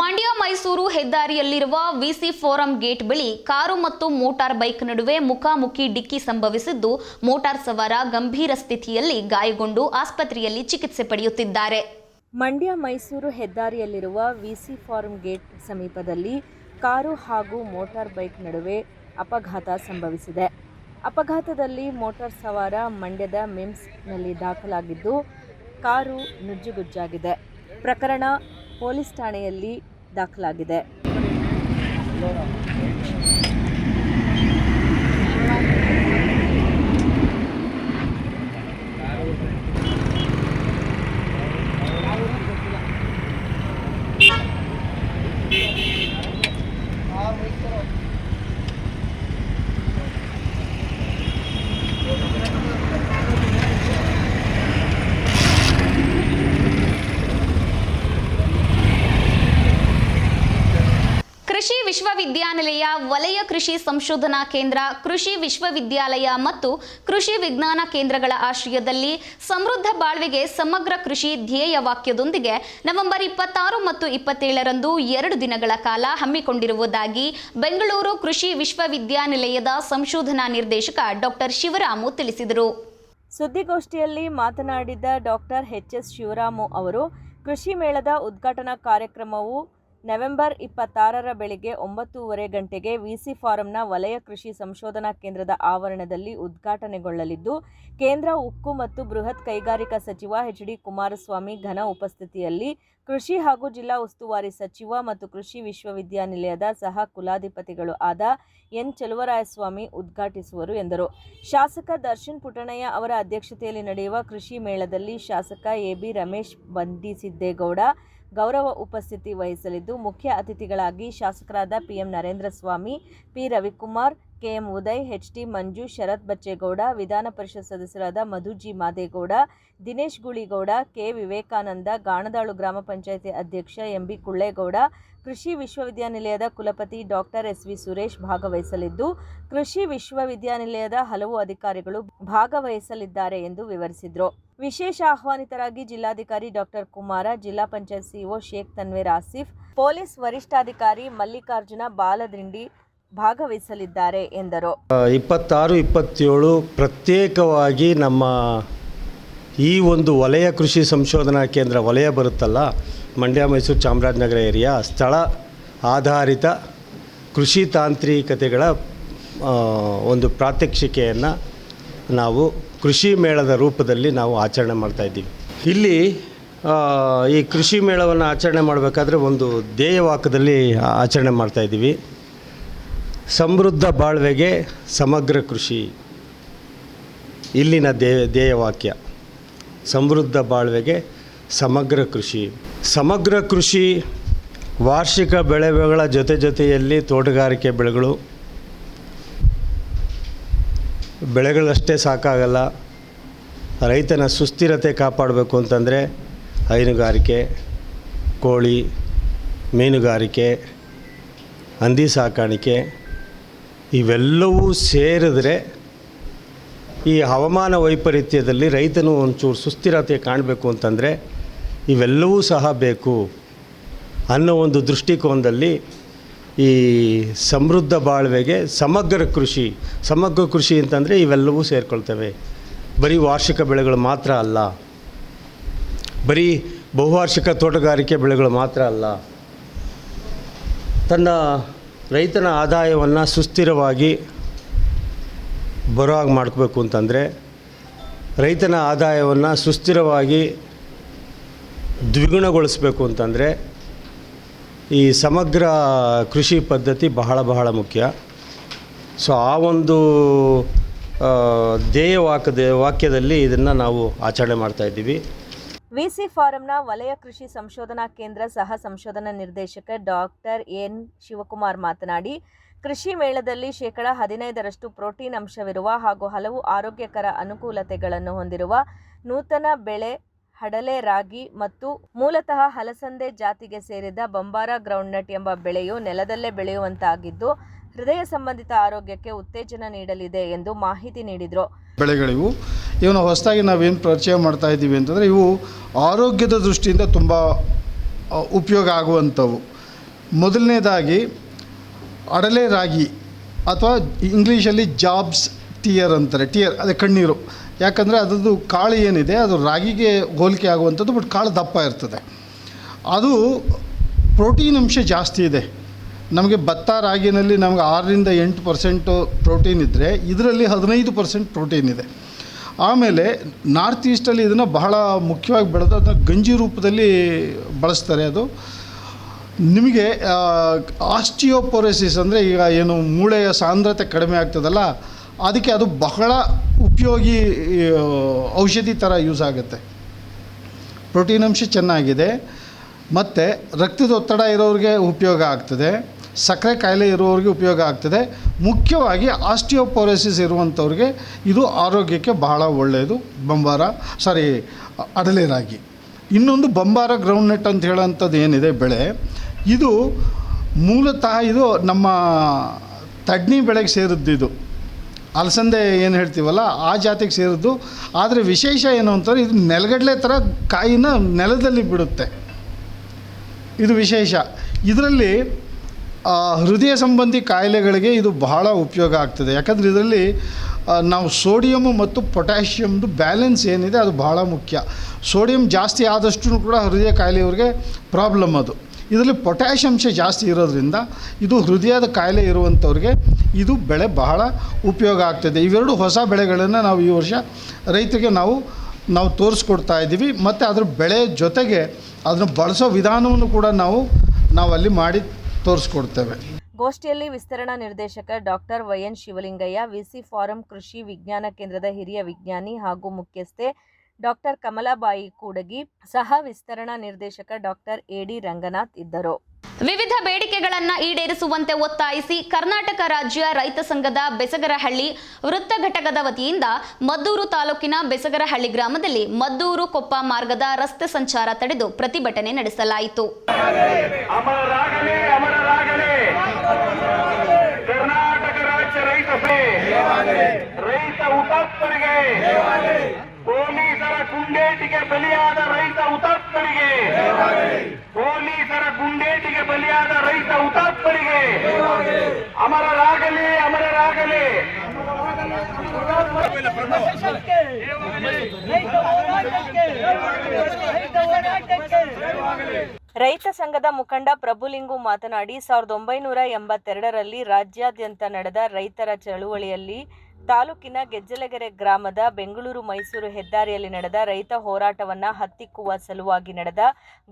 ಮಂಡ್ಯ, ಮೈಸೂರು ಹೆದ್ದಾರಿಯಲ್ಲಿರುವ ವಿಸಿ ಫೋರಂ ಗೇಟ್ ಬಳಿ ಕಾರು ಮತ್ತು ಮೋಟಾರ್ ಬೈಕ್ ನಡುವೆ ಮುಖಾಮುಖಿ ಡಿಕ್ಕಿ ಸಂಭವಿಸಿದ್ದು, ಮೋಟಾರ್ ಸವಾರ ಗಂಭೀರ ಸ್ಥಿತಿಯಲ್ಲಿ ಗಾಯಗೊಂಡು ಆಸ್ಪತ್ರೆಯಲ್ಲಿ ಚಿಕಿತ್ಸೆ ಪಡೆಯುತ್ತಿದ್ದಾರೆ. ಮಂಡ್ಯ ಮೈಸೂರು ಹೆದ್ದಾರಿಯಲ್ಲಿರುವ ವಿಸಿ ಫಾರ್ಮ್ ಗೇಟ್ ಸಮೀಪದಲ್ಲಿ ಕಾರು ಹಾಗೂ ಮೋಟಾರ್ ಬೈಕ್ ನಡುವೆ ಅಪಘಾತ ಸಂಭವಿಸಿದೆ. ಅಪಘಾತದಲ್ಲಿ ಮೋಟಾರ್ ಸವಾರ ಮಂಡ್ಯದ ಮಿಮ್ಸ್ನಲ್ಲಿ ದಾಖಲಾಗಿದ್ದು, ಕಾರು ನುಜ್ಜುಗುಜ್ಜಾಗಿದೆ. ಪ್ರಕರಣ ಪೊಲೀಸ್ ಠಾಣೆಯಲ್ಲಿ ದಾಖಲಾಗಿದೆ ಕೃಷಿ ವಿಶ್ವವಿದ್ಯಾನಿಲಯ ವಲಯ ಕೃಷಿ ಸಂಶೋಧನಾ ಕೇಂದ್ರ, ಕೃಷಿ ವಿಶ್ವವಿದ್ಯಾಲಯ ಮತ್ತು ಕೃಷಿ ವಿಜ್ಞಾನ ಕೇಂದ್ರಗಳ ಆಶ್ರಯದಲ್ಲಿ ಸಮೃದ್ಧ ಬಾಳ್ವೆಗೆ ಸಮಗ್ರ ಕೃಷಿ ಧ್ಯೇಯ ವಾಕ್ಯದೊಂದಿಗೆ ನವೆಂಬರ್ ಇಪ್ಪತ್ತಾರು ಮತ್ತು ಇಪ್ಪತ್ತೇಳರಂದು ಎರಡು ದಿನಗಳ ಕಾಲ ಹಮ್ಮಿಕೊಂಡಿರುವುದಾಗಿ ಬೆಂಗಳೂರು ಕೃಷಿ ವಿಶ್ವವಿದ್ಯಾನಿಲಯದ ಸಂಶೋಧನಾ ನಿರ್ದೇಶಕ ಡಾಕ್ಟರ್ ಶಿವರಾಮು ತಿಳಿಸಿದರು. ಸುದ್ದಿಗೋಷ್ಠಿಯಲ್ಲಿ ಮಾತನಾಡಿದ ಡಾಕ್ಟರ್ ಎಚ್ ಎಸ್ ಶಿವರಾಮು ಅವರು, ಕೃಷಿ ಮೇಳದ ಉದ್ಘಾಟನಾ ಕಾರ್ಯಕ್ರಮವು ನವೆಂಬರ್ ಇಪ್ಪತ್ತಾರರ ಬೆಳಗ್ಗೆ ಒಂಬತ್ತೂವರೆ ಗಂಟೆಗೆ ವಿಸಿ ಫಾರಂನ ವಲಯ ಕೃಷಿ ಸಂಶೋಧನಾ ಕೇಂದ್ರದ ಆವರಣದಲ್ಲಿ ಉದ್ಘಾಟನೆಗೊಳ್ಳಲಿದ್ದು, ಕೇಂದ್ರ ಉಕ್ಕು ಮತ್ತು ಬೃಹತ್ ಕೈಗಾರಿಕಾ ಸಚಿವ ಎಚ್ ಡಿ ಕುಮಾರಸ್ವಾಮಿ ಘನ ಉಪಸ್ಥಿತಿಯಲ್ಲಿ ಕೃಷಿ ಹಾಗೂ ಜಿಲ್ಲಾ ಉಸ್ತುವಾರಿ ಸಚಿವ ಮತ್ತು ಕೃಷಿ ವಿಶ್ವವಿದ್ಯಾನಿಲಯದ ಸಹ ಕುಲಾಧಿಪತಿಗಳು ಆದ ಎನ್ ಚೆಲುವರಾಯಸ್ವಾಮಿ ಉದ್ಘಾಟಿಸುವರು ಎಂದರು. ಶಾಸಕ ದರ್ಶನ್ ಪುಟಣಯ್ಯ ಅವರ ಅಧ್ಯಕ್ಷತೆಯಲ್ಲಿ ನಡೆಯುವ ಕೃಷಿ ಮೇಳದಲ್ಲಿ ಶಾಸಕ ಎ ಬಿ ರಮೇಶ್ ಬಂಧಿಸಿದ್ದೇಗೌಡ ಗೌರವ ಉಪಸ್ಥಿತಿ ವಹಿಸಲಿದ್ದು, ಮುಖ್ಯ ಅತಿಥಿಗಳಾಗಿ ಶಾಸಕರಾದ PM Narendra Swamy P Ravikumar, KM Uday, H T Manju, Sharath Bachegowda, Vidhana Parishat ಸದಸ್ಯರಾದ ಮಧುಜಿ ಮಾದೇಗೌಡ, ದಿನೇಶ್ ಗುಳಿಗೌಡ, ಕೆ ವಿವೇಕಾನಂದ, ಗಾಣದಾಳು ಗ್ರಾಮ ಪಂಚಾಯಿತಿ ಅಧ್ಯಕ್ಷ ಎಂಬಿ ಕುಳ್ಳೇಗೌಡ ಕೃಷಿ ವಿಶ್ವವಿದ್ಯಾನಿಲಯದ ಕುಲಪತಿ ಡಾಕ್ಟರ್ ಎಸ್ ವಿ ಸುರೇಶ್ ಭಾಗವಹಿಸಲಿದ್ದು, ಕೃಷಿ ವಿಶ್ವವಿದ್ಯಾನಿಲಯದ ಹಲವು ಅಧಿಕಾರಿಗಳು ಭಾಗವಹಿಸಲಿದ್ದಾರೆ ಎಂದು ವಿವರಿಸಿದರು. ವಿಶೇಷ ಆಹ್ವಾನಿತರಾಗಿ ಜಿಲ್ಲಾಧಿಕಾರಿ ಡಾಕ್ಟರ್ ಕುಮಾರ, ಜಿಲ್ಲಾ ಪಂಚಾಯತ್ ಸಿಒ ಶೇಖ್ ತನ್ವೀರ್ ಆಸಿಫ್, ಪೊಲೀಸ್ ವರಿಷ್ಠಾಧಿಕಾರಿ ಮಲ್ಲಿಕಾರ್ಜುನ ಬಾಲದಿಂಡಿ ಭಾಗವಹಿಸಲಿದ್ದಾರೆ ಎಂದರು. ಇಪ್ಪತ್ತಾರು, ಇಪ್ಪತ್ತೇಳು ಪ್ರತ್ಯೇಕವಾಗಿ ನಮ್ಮ ಈ ಒಂದು ವಲಯ ಕೃಷಿ ಸಂಶೋಧನಾ ಕೇಂದ್ರ ವಲಯ ಬರುತ್ತಲ್ಲ ಮಂಡ್ಯ, ಮೈಸೂರು, ಚಾಮರಾಜನಗರ ಏರಿಯಾ ಸ್ಥಳ ಆಧಾರಿತ ಕೃಷಿ ತಾಂತ್ರಿಕತೆಗಳ ಒಂದು ಪ್ರಾತ್ಯಕ್ಷಿಕೆಯನ್ನು ನಾವು ಕೃಷಿ ಮೇಳದ ರೂಪದಲ್ಲಿ ನಾವು ಆಚರಣೆ ಮಾಡ್ತಾಯಿದ್ದೀವಿ ಇಲ್ಲಿ ಈ ಕೃಷಿ ಮೇಳವನ್ನು ಆಚರಣೆ ಮಾಡಬೇಕಾದ್ರೆ ಒಂದು ಧ್ಯೇಯವಾಕ್ಯದಲ್ಲಿ ಆಚರಣೆ ಮಾಡ್ತಾಯಿದ್ದೀವಿ ಸಮೃದ್ಧ ಬಾಳ್ವೆಗೆ ಸಮಗ್ರ ಕೃಷಿ. ಇಲ್ಲಿನ ದೇ ಧ್ಯೇಯವಾಕ್ಯ. ಸಮೃದ್ಧ ಬಾಳ್ವೆಗೆ ಸಮಗ್ರ ಕೃಷಿ. ಸಮಗ್ರ ಕೃಷಿ ವಾರ್ಷಿಕ ಬೆಳೆಗಳ ಜೊತೆ ಜೊತೆಯಲ್ಲಿ ತೋಟಗಾರಿಕೆ ಬೆಳೆಗಳು. ಬೆಳೆಗಳಷ್ಟೇ ಸಾಕಾಗಲ್ಲ. ರೈತನ ಸುಸ್ಥಿರತೆ ಕಾಪಾಡಬೇಕು ಅಂತಂದರೆ ಹೈನುಗಾರಿಕೆ, ಕೋಳಿ, ಮೀನುಗಾರಿಕೆ, ಹಂದಿ ಸಾಕಾಣಿಕೆ ಇವೆಲ್ಲವೂ ಸೇರಿದ್ರೆ ಈ ಹವಾಮಾನ ವೈಪರೀತ್ಯದಲ್ಲಿ ರೈತನು ಒಂಚೂರು ಸುಸ್ಥಿರತೆ ಕಾಣಬೇಕು ಅಂತಂದರೆ ಇವೆಲ್ಲವೂ ಸಹ ಬೇಕು ಅನ್ನೋ ಒಂದು ದೃಷ್ಟಿಕೋನದಲ್ಲಿ ಈ ಸಮೃದ್ಧ ಬಾಳ್ವೆಗೆ ಸಮಗ್ರ ಕೃಷಿ ಸಮಗ್ರ ಕೃಷಿ ಅಂತಂದರೆ ಇವೆಲ್ಲವೂ ಸೇರಿಕೊಳ್ತವೆ. ಬರೀ ವಾರ್ಷಿಕ ಬೆಳೆಗಳು ಮಾತ್ರ ಅಲ್ಲ. ಬರೀ ಬಹುವಾರ್ಷಿಕ ತೋಟಗಾರಿಕೆ ಬೆಳೆಗಳು ಮಾತ್ರ ಅಲ್ಲ. ತನ್ನ ರೈತನ ಆದಾಯವನ್ನು ಸುಸ್ಥಿರವಾಗಿ ಬರೋ ಹಾಗೆ ಮಾಡ್ಕೋಬೇಕು ಅಂತಂದರೆ ರೈತನ ಆದಾಯವನ್ನು ಸುಸ್ಥಿರವಾಗಿ ದ್ವಿಗುಣಗೊಳಿಸಬೇಕು ಅಂತಂದರೆ ಈ ಸಮಗ್ರ ಕೃಷಿ ಪದ್ಧತಿ ಬಹಳ ಬಹಳ ಮುಖ್ಯ. ಸೊ ಆ ಒಂದು ಧ್ಯೇಯ ವಾಕ್ಯದ ವಾಕ್ಯದಲ್ಲಿ ಇದನ್ನು ನಾವು ಆಚರಣೆ ಮಾಡ್ತಾಯಿದ್ದೀವಿ ವಿಸಿ ಫಾರಂನ ವಲಯ ಕೃಷಿ ಸಂಶೋಧನಾ ಕೇಂದ್ರ ಸಹ ಸಂಶೋಧನಾ ನಿರ್ದೇಶಕ ಡಾಕ್ಟರ್ ಎನ್ ಶಿವಕುಮಾರ್ ಮಾತನಾಡಿ, ಕೃಷಿ ಮೇಳದಲ್ಲಿ ಶೇಕಡ ಹದಿನೈದರಷ್ಟು ಪ್ರೋಟೀನ್ ಅಂಶವಿರುವ ಹಾಗೂ ಹಲವು ಆರೋಗ್ಯಕರ ಅನುಕೂಲತೆಗಳನ್ನು ಹೊಂದಿರುವ ನೂತನ ಬೆಳೆ ಹಡಲೆ ರಾಗಿ ಮತ್ತು ಮೂಲತಃ ಹಲಸಂದೆ ಜಾತಿಗೆ ಸೇರಿದ ಬಂಬಾರ ಗ್ರೌಂಡ್ನಟ್ ಎಂಬ ಬೆಳೆಯು ನೆಲದಲ್ಲೇ ಬೆಳೆಯುವಂತಾಗಿದ್ದು, ಹೃದಯ ಸಂಬಂಧಿತ ಆರೋಗ್ಯಕ್ಕೆ ಉತ್ತೇಜನ ನೀಡಲಿದೆ ಎಂದು ಮಾಹಿತಿ ನೀಡಿದರು. ಬೆಳೆಗಳಿವು ಇವನು ಹೊಸದಾಗಿ ನಾವೇನು ಪರಿಚಯ ಮಾಡ್ತಾ ಇದ್ದೀವಿ ಅಂತಂದರೆ, ಇವು ಆರೋಗ್ಯದ ದೃಷ್ಟಿಯಿಂದ ತುಂಬ ಉಪಯೋಗ ಆಗುವಂಥವು. ಮೊದಲನೇದಾಗಿ ಅಡಲೆ ರಾಗಿ ಅಥವಾ ಇಂಗ್ಲೀಷಲ್ಲಿ ಜಾಬ್ಸ್ ಟಿಯರ್ ಅಂತಾರೆ, ಟಿಯರ್, ಅದೇ ಕಣ್ಣೀರು. ಯಾಕಂದರೆ ಅದರದ್ದು ಕಾಳು ಏನಿದೆ, ಅದು ರಾಗಿಗೆ ಹೋಲಿಕೆ ಆಗುವಂಥದ್ದು ಬಟ್ ಕಾಳು ದಪ್ಪ ಇರ್ತದೆ. ಅದು ಪ್ರೋಟೀನ್ ಅಂಶ ಜಾಸ್ತಿ ಇದೆ. ನಮಗೆ ಭತ್ತ ರಾಗಿನಲ್ಲಿ ನಮಗೆ ಆರರಿಂದ ಎಂಟು ಪರ್ಸೆಂಟು ಪ್ರೋಟೀನ್ ಇದ್ದರೆ ಇದರಲ್ಲಿ ಹದಿನೈದು ಪರ್ಸೆಂಟ್ ಪ್ರೋಟೀನ್ ಇದೆ. ಆಮೇಲೆ ನಾರ್ತ್ ಈಸ್ಟಲ್ಲಿ ಇದನ್ನು ಬಹಳ ಮುಖ್ಯವಾಗಿ ಬೆಳೆದು ಅದನ್ನು ಗಂಜಿ ರೂಪದಲ್ಲಿ ಬಳಸ್ತಾರೆ ಅದು. ನಿಮಗೆ ಆಸ್ಟಿಯೋಪೊರೆಸಿಸ್ ಅಂದರೆ ಈಗ ಏನು ಮೂಳೆಯ ಸಾಂದ್ರತೆ ಕಡಿಮೆ ಆಗ್ತದಲ್ಲ, ಅದಕ್ಕೆ ಅದು ಬಹಳ ಉಪಯೋಗಿ ಔಷಧಿ ಥರ ಯೂಸ್ ಆಗುತ್ತೆ. ಪ್ರೋಟೀನ್ ಅಂಶ ಚೆನ್ನಾಗಿದೆ. ಮತ್ತು ರಕ್ತದ ಒತ್ತಡ ಇರೋರಿಗೆ ಉಪಯೋಗ ಆಗ್ತದೆ. ಸಕ್ಕರೆ ಕಾಯಿಲೆ ಇರುವವ್ರಿಗೆ ಉಪಯೋಗ ಆಗ್ತದೆ. ಮುಖ್ಯವಾಗಿ ಆಸ್ಟಿಯೋಪೋರೋಸಿಸ್ ಇರುವಂಥವ್ರಿಗೆ ಇದು ಆರೋಗ್ಯಕ್ಕೆ ಬಹಳ ಒಳ್ಳೆಯದು ಬಂಬಾರ ಸಾರಿ ಅಡಲೆ ರಾಗಿ. ಇನ್ನೊಂದು ಬಂಬಾರ ಗ್ರೌಂಡ್ನಟ್ ಅಂತ ಹೇಳೋಂಥದ್ದು ಏನಿದೆ ಬೆಳೆ. ಇದು ಮೂಲತಃ ಇದು ನಮ್ಮ ತಡ್ನಿ ಬೆಳೆಗೆ ಸೇರಿದ್ದು ಅಲಸಂದೆ ಏನು ಹೇಳ್ತೀವಲ್ಲ, ಆ ಜಾತಿಗೆ ಸೇರಿದ್ದು. ಆದರೆ ವಿಶೇಷ ಏನು ಅಂತಂದರೆ, ಇದು ನೆಲಗಡಲೆ ಥರ ಕಾಯಿನ ನೆಲದಲ್ಲಿ ಬಿಡುತ್ತೆ. ಇದು ವಿಶೇಷ. ಇದರಲ್ಲಿ ಹೃದಯ ಸಂಬಂಧಿ ಕಾಯಿಲೆಗಳಿಗೆ ಇದು ಬಹಳ ಉಪಯೋಗ ಆಗ್ತದೆ. ಯಾಕಂದರೆ ಇದರಲ್ಲಿ ನಾವು ಸೋಡಿಯಮ್ ಮತ್ತು ಪೊಟ್ಯಾಷಿಯಮ್ದು ಬ್ಯಾಲೆನ್ಸ್ ಏನಿದೆ ಅದು ಬಹಳ ಮುಖ್ಯ. ಸೋಡಿಯಂ ಜಾಸ್ತಿ ಆದಷ್ಟು ಕೂಡ ಹೃದಯ ಕಾಯಿಲೆಯವ್ರಿಗೆ ಪ್ರಾಬ್ಲಮ್ ಅದು. ಇದರಲ್ಲಿ ಪೊಟ್ಯಾಷ್ ಅಂಶ ಜಾಸ್ತಿ ಇರೋದ್ರಿಂದ ಇದು ಹೃದಯದ ಕಾಯಿಲೆ ಇರುವಂಥವ್ರಿಗೆ ಇದು ಬೆಳೆ ಬಹಳ ಉಪಯೋಗ ಆಗ್ತದೆ. ಇವೆರಡು ಹೊಸ ಬೆಳೆಗಳನ್ನು ನಾವು ಈ ವರ್ಷ ರೈತರಿಗೆ ನಾವು ನಾವು ತೋರಿಸ್ಕೊಡ್ತಾ ಇದ್ದೀವಿ. ಮತ್ತು ಅದ್ರ ಬೆಳೆ ಜೊತೆಗೆ ಅದನ್ನು ಬಳಸೋ ವಿಧಾನವನ್ನು ಕೂಡ ನಾವು ನಾವು ಅಲ್ಲಿ ಮಾಡಿ ತೋರಿಸ್ಕೊಡ್ತೇವೆ. ಗೋಷ್ಠಿಯಲ್ಲಿ ವಿಸ್ತರಣಾ ನಿರ್ದೇಶಕ doctor YN Shivalingaiah VC farm ಕೃಷಿ ವಿಜ್ಞಾನ ಕೇಂದ್ರದ ಹಿರಿಯ ವಿಜ್ಞಾನಿ ಹಾಗೂ ಮುಖ್ಯಸ್ಥೆ ಡಾಕ್ಟರ್ ಕಮಲಾಬಾಯಿ ಕೂಡಗಿ ಸಹ ವಿಸ್ತರಣಾ ನಿರ್ದೇಶಕ ಡಾಕ್ಟರ್ ಎಡಿ ರಂಗನಾಥ್ ಇದ್ದರು. ವಿವಿಧ ಬೇಡಿಕೆಗಳನ್ನು ಈಡೇರಿಸುವಂತೆ ಒತ್ತಾಯಿಸಿ ಕರ್ನಾಟಕ ರಾಜ್ಯ ರೈತ ಸಂಘದ ಬೆಸಗರಹಳ್ಳಿ ವೃತ್ತ ಘಟಕದ ವತಿಯಿಂದ ಮದ್ದೂರು ತಾಲೂಕಿನ ಬೆಸಗರಹಳ್ಳಿ ಗ್ರಾಮದಲ್ಲಿ ಮದ್ದೂರು ಕೊಪ್ಪ ಮಾರ್ಗದ ರಸ್ತೆ ಸಂಚಾರ ತಡೆದು ಪ್ರತಿಭಟನೆ ನಡೆಸಲಾಯಿತು. ಕರ್ನಾಟಕ ರಾಜ್ಯ ರೈತ ಪೊಲೀಸರ ಗುಂಡೇಟಿಗೆ ಬಲಿಯಾದ ರೈತ ಹುತಾತ್ಮರಿಗೆ. ಪೊಲೀಸರ ಗುಂಡೇಟಿಗೆ ಬಲಿಯಾದ ರೈತ ಹುತಾತ್ಮರಿಗೆ. ಅಮರರಾಗಲಿ ಅಮರರಾಗಲಿ. ರೈತ ಸಂಘದ ಮುಖಂಡ ಪ್ರಭುಲಿಂಗು ಮಾತನಾಡಿ, ಸಾವಿರದ ಒಂಬೈನೂರ ಎಂಬತ್ತೆರಡರಲ್ಲಿ ರಾಜ್ಯಾದ್ಯಂತ ನಡೆದ ರೈತರ ಚಳುವಳಿಯಲ್ಲಿ ತಾಲೂಕಿನ ಗೆಜ್ಜಲಗೆರೆ ಗ್ರಾಮದ ಬೆಂಗಳೂರು ಮೈಸೂರು ಹೆದ್ದಾರಿಯಲ್ಲಿ ನಡೆದ ರೈತ ಹೋರಾಟವನ್ನ ಹತ್ತಿಕ್ಕುವ ಸಲುವಾಗಿ ನಡೆದ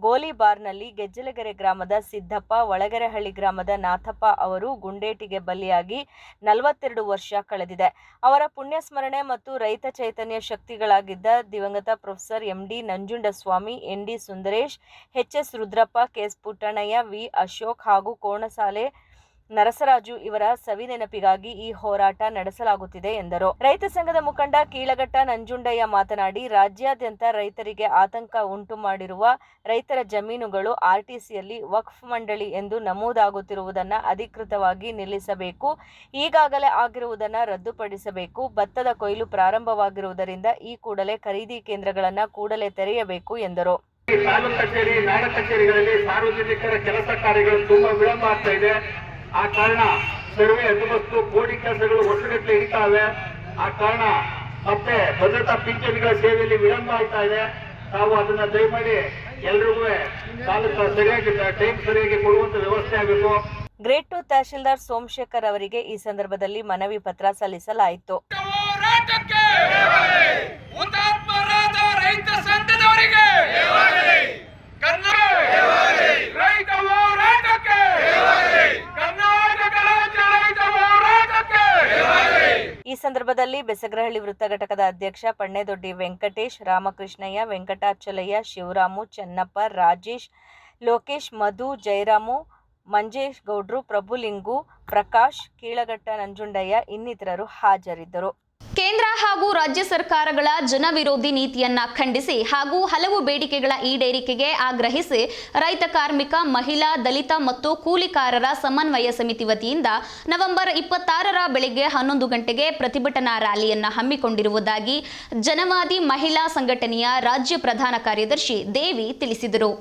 ಗೋಲಿಬಾರ್ನಲ್ಲಿ ಗೆಜ್ಜಲಗೆರೆ ಗ್ರಾಮದ ಸಿದ್ದಪ್ಪ, ಒಳಗೆರೆಹಳ್ಳಿ ಗ್ರಾಮದ ನಾಥಪ್ಪ ಅವರು ಗುಂಡೇಟಿಗೆ ಬಲಿಯಾಗಿ ನಲವತ್ತೆರಡು ವರ್ಷ ಕಳೆದಿದೆ. ಅವರ ಪುಣ್ಯಸ್ಮರಣೆ ಮತ್ತು ರೈತ ಚೈತನ್ಯ ಶಕ್ತಿಗಳಾಗಿದ್ದ ದಿವಂಗತ professor MD Nanjundaswamy, N D Sundaresh, H S Rudrappa KS Puttannaiah V Ashok ಹಾಗೂ ಕೋಣಸಾಲೆ ನರಸರಾಜು ಇವರ ಸವಿನೆನಪಿಗಾಗಿ ಈ ಹೋರಾಟ ನಡೆಸಲಾಗುತ್ತಿದೆ ಎಂದರು. ರೈತ ಸಂಘದ ಮುಖಂಡ ಕೀಳಘಟ್ಟ ನಂಜುಂಡಯ್ಯ ಮಾತನಾಡಿ, ರಾಜ್ಯಾದ್ಯಂತ ರೈತರಿಗೆ ಆತಂಕ ಉಂಟು ಮಾಡಿರುವ ರೈತರ ಜಮೀನುಗಳು ಆರ್ಟಿಸಿಯಲ್ಲಿ ವಕ್ಫ್ ಮಂಡಳಿ ಎಂದು ನಮೂದಾಗುತ್ತಿರುವುದನ್ನು ಅಧಿಕೃತವಾಗಿ ನಿಲ್ಲಿಸಬೇಕು, ಈಗಾಗಲೇ ಆಗಿರುವುದನ್ನು ರದ್ದುಪಡಿಸಬೇಕು, ಭತ್ತದ ಕೊಯ್ಲು ಪ್ರಾರಂಭವಾಗಿರುವುದರಿಂದ ಈ ಕೂಡಲೇ ಖರೀದಿ ಕೇಂದ್ರಗಳನ್ನು ಕೂಡಲೇ ತೆರೆಯಬೇಕು ಎಂದರು. ತಾಲೂಕು ಕಚೇರಿ, ನಾಡ ಕಚೇರಿಗಳಲ್ಲಿ ಸಾರ್ವಜನಿಕರ ಕೆಲಸ ಕಾರ್ಯಗಳು ತುಂಬಾ ವಿಳಂಬ ಆಗ್ತಾ ಇದೆ. ಆ ಕಾರಣ ಸರ್ವೆ ಹದ್ದುಬಸ್ತು ಕೋಡಿ ಕೆಲಸಗಳು ಒಟ್ಟುಗಟ್ಟಲೆ ಇರ್ತಾವೆ ಆ ಕಾರಣ ಮತ್ತೆ ಭದ್ರತಾ ಪಿಂಚಣಿಗಳ ಸೇವೆಯಲ್ಲಿ ವಿಳಂಬ ಆಗ್ತಾ ಇದೆ. ತಾವು ಅದನ್ನ ದಯಮಾಡಿ ಎಲ್ರಿಗೂ ತಾಲೂಕು ಸರಿಯಾಗಿ ಟೈಮ್ ಸರಿಯಾಗಿ ಕೊಡುವಂತ ವ್ಯವಸ್ಥೆ ಆಗಬೇಕು. ಗ್ರೇಟ್ ಟು ತಹಶೀಲ್ದಾರ್ ಸೋಮಶೇಖರ್ ಅವರಿಗೆ ಈ ಸಂದರ್ಭದಲ್ಲಿ ಮನವಿ ಪತ್ರ ಸಲ್ಲಿಸಲಾಯಿತು ಹುತಾತ್ಮರಾದ ರೈತ ಸಂಘದವರಿಗೆ ರೈತ ಹೋರಾಟಕ್ಕೆ ಕರ್ನಾಟಕ ರಾಜ್ಯ ರೈತ ಹೋರಾಟಕ್ಕೆ ಈ ಸಂದರ್ಭದಲ್ಲಿ ಬೆಸಗರಹಳ್ಳಿ ವೃತ್ತ ಘಟಕದ ಅಧ್ಯಕ್ಷ ಪಣ್ಣೆದೊಡ್ಡಿ ವೆಂಕಟೇಶ್, ರಾಮಕೃಷ್ಣಯ್ಯ, ವೆಂಕಟಾಚಲಯ್ಯ, ಶಿವರಾಮು, ಚೆನ್ನಪ್ಪ, ರಾಜೇಶ್, ಲೋಕೇಶ್, ಮಧು, ಜಯರಾಮು, ಮಂಜೇಶ್ ಗೌಡ್ರು, ಪ್ರಭುಲಿಂಗು, ಪ್ರಕಾಶ್, ಕೀಳಘಟ್ಟ ನಂಜುಂಡಯ್ಯ ಇನ್ನಿತರರು ಹಾಜರಿದ್ದರು. ಕೇಂದ್ರ ಹಾಗೂ ರಾಜ್ಯ ಸರ್ಕಾರಗಳ ಜನವಿರೋಧಿ ನೀತಿಯನ್ನ ಖಂಡಿಸಿ ಹಾಗೂ ಹಲವು ಬೇಡಿಕೆಗಳ ಈಡೇರಿಕೆಗೆ ಆಗ್ರಹಿಸಿ ರೈತ ಕಾರ್ಮಿಕ, ಮಹಿಳಾ, ದಲಿತ ಮತ್ತು ಕೂಲಿಕಾರರ ಸಮನ್ವಯ ಸಮಿತಿ ವತಿಯಿಂದ ನವೆಂಬರ್ ಇಪ್ಪತ್ತಾರರ ಬೆಳಗ್ಗೆ ಹನ್ನೊಂದು ಗಂಟೆಗೆ ಪ್ರತಿಭಟನಾ ರ್ಯಾಲಿಯನ್ನು ಹಮ್ಮಿಕೊಂಡಿರುವುದಾಗಿ ಜನವಾದಿ ಮಹಿಳಾ ಸಂಘಟನೆಯ ರಾಜ್ಯ ಪ್ರಧಾನ ಕಾರ್ಯದರ್ಶಿ ದೇವಿ ತಿಳಿಸಿದರು.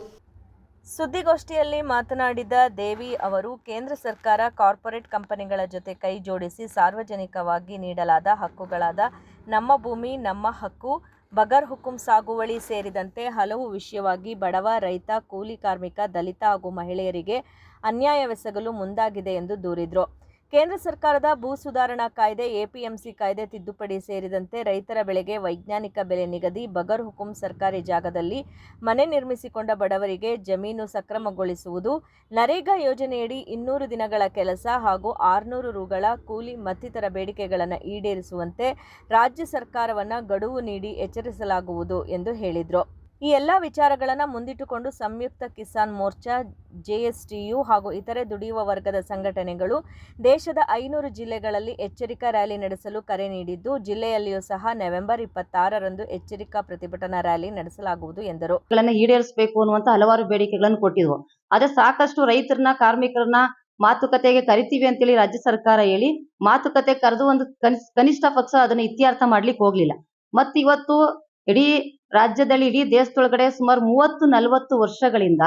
ಸುದ್ದಿಗೋಷ್ಠಿಯಲ್ಲಿ ಮಾತನಾಡಿದ ದೇವಿ ಅವರು, ಕೇಂದ್ರ ಸರ್ಕಾರ ಕಾರ್ಪೊರೇಟ್ ಕಂಪನಿಗಳ ಜೊತೆ ಕೈ ಜೋಡಿಸಿ ಸಾರ್ವಜನಿಕವಾಗಿ ನೀಡಲಾದ ಹಕ್ಕುಗಳಾದ ನಮ್ಮ ಭೂಮಿ, ನಮ್ಮ ಹಕ್ಕು, ಬಗರ್ ಹುಕುಂ ಸಾಗುವಳಿ ಸೇರಿದಂತೆ ಹಲವು ವಿಷಯವಾಗಿ ಬಡವ, ರೈತ, ಕೂಲಿ ಕಾರ್ಮಿಕ, ದಲಿತ ಹಾಗೂ ಮಹಿಳೆಯರಿಗೆ ಅನ್ಯಾಯವೆಸಗಲು ಮುಂದಾಗಿದೆ ಎಂದು ದೂರಿದರು. ಕೇಂದ್ರ ಸರ್ಕಾರದ ಭೂ ಸುಧಾರಣಾ ಕಾಯ್ದೆ, ಎಪಿಎಂಸಿ ಕಾಯ್ದೆ ತಿದ್ದುಪಡಿ ಸೇರಿದಂತೆ ರೈತರ ಬೆಳೆಗೆ ವೈಜ್ಞಾನಿಕ ಬೆಲೆ ನಿಗದಿ, ಬಗರ್ ಹುಕುಂ ಸರ್ಕಾರಿ ಜಾಗದಲ್ಲಿ ಮನೆ ನಿರ್ಮಿಸಿಕೊಂಡ ಬಡವರಿಗೆ ಜಮೀನು ಸಕ್ರಮಗೊಳಿಸುವುದು, ನರೇಗಾ ಯೋಜನೆಯಡಿ ಇನ್ನೂರು ದಿನಗಳ ಕೆಲಸ ಹಾಗೂ ಆರುನೂರು ರುಗಳ ಕೂಲಿ ಮತ್ತಿತರ ಬೇಡಿಕೆಗಳನ್ನು ಈಡೇರಿಸುವಂತೆ ರಾಜ್ಯ ಸರ್ಕಾರವನ್ನು ಗಡುವು ನೀಡಿ ಎಚ್ಚರಿಸಲಾಗುವುದು ಎಂದು ಹೇಳಿದರು. ಈ ಎಲ್ಲ ವಿಚಾರಗಳನ್ನು ಮುಂದಿಟ್ಟುಕೊಂಡು ಸಂಯುಕ್ತ ಕಿಸಾನ್ ಮೋರ್ಚಾ ಜೆಎಸ್ಟಿಯು ಹಾಗೂ ಇತರೆ ದುಡಿಯುವ ವರ್ಗದ ಸಂಘಟನೆಗಳು ದೇಶದ ಐನೂರು ಜಿಲ್ಲೆಗಳಲ್ಲಿ ಎಚ್ಚರಿಕಾ ರ್ಯಾಲಿ ನಡೆಸಲು ಕರೆ ನೀಡಿದ್ದು, ಜಿಲ್ಲೆಯಲ್ಲಿಯೂ ಸಹ ನವೆಂಬರ್ ಇಪ್ಪತ್ತಾರರಂದು ಎಚ್ಚರಿಕಾ ಪ್ರತಿಭಟನಾ ರ್ಯಾಲಿ ನಡೆಸಲಾಗುವುದು ಎಂದರು. ಈಡೇರಿಸಬೇಕು ಅನ್ನುವಂತ ಹಲವಾರು ಬೇಡಿಕೆಗಳನ್ನು ಕೊಟ್ಟಿದ್ವು. ಅದೇ ಸಾಕಷ್ಟು ರೈತರನ್ನ, ಕಾರ್ಮಿಕರನ್ನ ಮಾತುಕತೆಗೆ ಕರಿತೀವಿ ಅಂತೇಳಿ ರಾಜ್ಯ ಸರ್ಕಾರ ಹೇಳಿ, ಮಾತುಕತೆ ಕರೆದು ಒಂದು ಕನಿಷ್- ಕನಿಷ್ಠ ಪಕ್ಷ ಅದನ್ನ ಇತ್ಯರ್ಥ ಮಾಡ್ಲಿಕ್ಕೆ ಹೋಗ್ಲಿಲ್ಲ. ಮತ್ ಇವತ್ತು ಇಡೀ ರಾಜ್ಯದಲ್ಲಿ ಇಡೀ ದೇಶದೊಳಗಡೆ ಸುಮಾರು ಮೂವತ್ತು, ನಲವತ್ತು ವರ್ಷಗಳಿಂದ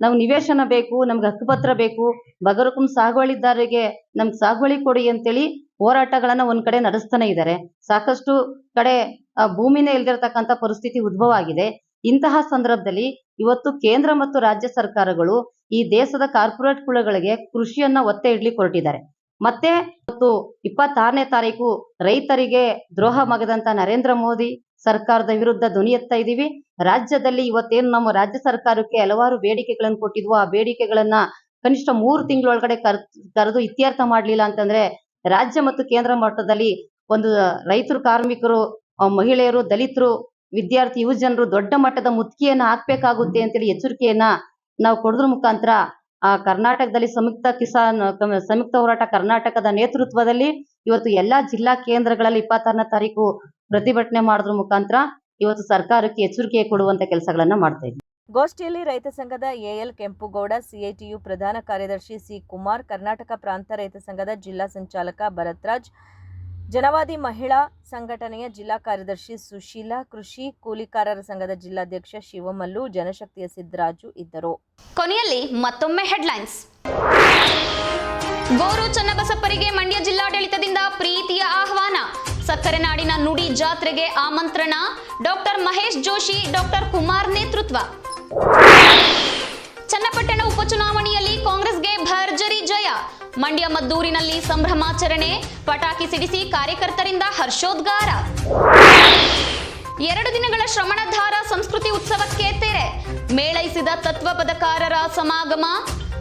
ನಾವು ನಿವೇಶನ ಬೇಕು, ನಮ್ಗೆ ಹಕ್ಕುಪತ್ರ ಬೇಕು. ಬಗರಕುಂ ಸಾಗುವಳಿದಾರರಿಗೆ ನಮ್ಗೆ ಸಾಗುವಳಿ ಕೊಡಿ ಅಂತೇಳಿ ಹೋರಾಟಗಳನ್ನ ಒಂದ್ ಕಡೆ ನಡೆಸ್ತಾನೆ ಇದ್ದಾರೆ ಸಾಕಷ್ಟು ಕಡೆ ಭೂಮಿನೇ ಇಲ್ದಿರತಕ್ಕಂತ ಪರಿಸ್ಥಿತಿ ಉದ್ಭವ ಆಗಿದೆ ಇಂತಹ ಸಂದರ್ಭದಲ್ಲಿ ಇವತ್ತು ಕೇಂದ್ರ ಮತ್ತು ರಾಜ್ಯ ಸರ್ಕಾರಗಳು ಈ ದೇಶದ ಕಾರ್ಪೊರೇಟ್ ಕುಳಗಳಿಗೆ ಕೃಷಿಯನ್ನ ಒತ್ತೆ ಇಡ್ಲಿಕ್ಕೆ ಹೊರಟಿದ್ದಾರೆ. ಮತ್ತೆ ಇವತ್ತು ಇಪ್ಪತ್ತಾರನೇ ತಾರೀಕು ರೈತರಿಗೆ ದ್ರೋಹ ಮಗದಂತ ನರೇಂದ್ರ ಮೋದಿ ಸರ್ಕಾರದ ವಿರುದ್ಧ ಧ್ವನಿ ಎತ್ತಾ ಇದ್ದೀವಿ. ರಾಜ್ಯದಲ್ಲಿ ಇವತ್ತೇನು ನಮ್ಮ ರಾಜ್ಯ ಸರ್ಕಾರಕ್ಕೆ ಹಲವಾರು ಬೇಡಿಕೆಗಳನ್ನು ಕೊಟ್ಟಿದ್ವು. ಆ ಬೇಡಿಕೆಗಳನ್ನ ಕನಿಷ್ಠ ಮೂರು ತಿಂಗಳೊಳಗಡೆ ಕರ್, ಕರೆದು ಇತ್ಯರ್ಥ ಮಾಡಲಿಲ್ಲ ಅಂತಂದ್ರೆ ರಾಜ್ಯ ಮತ್ತು ಕೇಂದ್ರ ಮಟ್ಟದಲ್ಲಿ ಒಂದು ರೈತರು, ಕಾರ್ಮಿಕರು ಮಹಿಳೆಯರು, ದಲಿತರು, ವಿದ್ಯಾರ್ಥಿ, ಯುವ ಜನರು ದೊಡ್ಡ ಮಟ್ಟದ ಮುತ್ತಿಗೆಯನ್ನ ಹಾಕ್ಬೇಕಾಗುತ್ತೆ ಅಂತೇಳಿ ಎಚ್ಚರಿಕೆಯನ್ನ ನಾವು ಕೊಡದ್ರ ಮುಖಾಂತರ ಆ ಕರ್ನಾಟಕದಲ್ಲಿ ಸಂಯುಕ್ತ ಕಿಸಾನ್ ಸಂಯುಕ್ತ ಹೋರಾಟ ಕರ್ನಾಟಕದ ನೇತೃತ್ವದಲ್ಲಿ ಇವತ್ತು ಎಲ್ಲಾ ಜಿಲ್ಲಾ ಕೇಂದ್ರಗಳಲ್ಲಿ ಇಪ್ಪತ್ತಾರನೇ ತಾರೀಕು ಪ್ರತಿಭಟನೆ ಮಾಡೋದ್ರ ಮುಖಾಂತರ ಇವತ್ತು ಸರ್ಕಾರಕ್ಕೆ ಎಚ್ಚರಿಕೆ ಕೊಡುವಂತ ಕೆಲಸಗಳನ್ನ ಮಾಡ್ತಾ ಇದ್ದೀವಿ ಗೋಷ್ಠಿಯಲ್ಲಿ ರೈತ ಸಂಘದ ಎಎಲ್ ಕೆಂಪುಗೌಡ ಸಿಐಟಿಯು ಪ್ರಧಾನ ಕಾರ್ಯದರ್ಶಿ ಸಿ ಕುಮಾರ್ ಕರ್ನಾಟಕ ಪ್ರಾಂತ ರೈತ ಸಂಘದ ಜಿಲ್ಲಾ ಸಂಚಾಲಕ ಭರತ್ರಾಜ್ ಜನವಾದಿ ಮಹಿಳಾ ಸಂಘಟನೆಯ ಜಿಲ್ಲಾ ಕಾರ್ಯದರ್ಶಿ ಸುಶೀಲಾ ಕೃಷಿ ಕೂಲಿಕಾರರ ಸಂಘದ ಜಿಲ್ಲಾಧ್ಯಕ್ಷ ಶಿವಮಲ್ಲು ಜನಶಕ್ತಿಯ ಸಿದ್ದರಾಜು ಇದ್ದರು. ಕೊನೆಯಲ್ಲಿ ಮತ್ತೊಮ್ಮೆ ಹೆಡ್ಲೈನ್ಸ್. ಗೋರು ಚನ್ನಬಸಪ್ಪರಿಗೆ ಮಂಡ್ಯ ಜಿಲ್ಲಾಡಳಿತದಿಂದ ಪ್ರೀತಿಯ ಆಹ್ವಾನ. ಸಕ್ಕರೆ ನಾಡಿನ ನುಡಿ ಜಾತ್ರೆಗೆ ಆಮಂತ್ರಣ. ಡಾಕ್ಟರ್ ಮಹೇಶ್ ಜೋಶಿ, ಡಾಕ್ಟರ್ ಕುಮಾರ್ ನೇತೃತ್ವ. ಚನ್ನಪಟ್ಟಣ ಉಪಚುನಾವಣೆಯಲ್ಲಿ ಕಾಂಗ್ರೆಸ್ಗೆ ಭರ್ಜರಿ ಜಯ. ಮಂಡ್ಯ ಮದ್ದೂರಿನಲ್ಲಿ ಸಂಭ್ರಮಾಚರಣೆ ಪಟಾಕಿ ಸಿಡಿಸಿ ಕಾರ್ಯಕರ್ತರಿಂದ ಹರ್ಷೋದ್ಗಾರ. ಎರಡು ದಿನಗಳ ಶ್ರವಣಧಾರ ಸಂಸ್ಕೃತಿ ಉತ್ಸವಕ್ಕೆ ತೆರೆ. ಮೇಳೈಸಿದ ತತ್ವ ಪದಕಾರರ ಸಮಾಗಮ.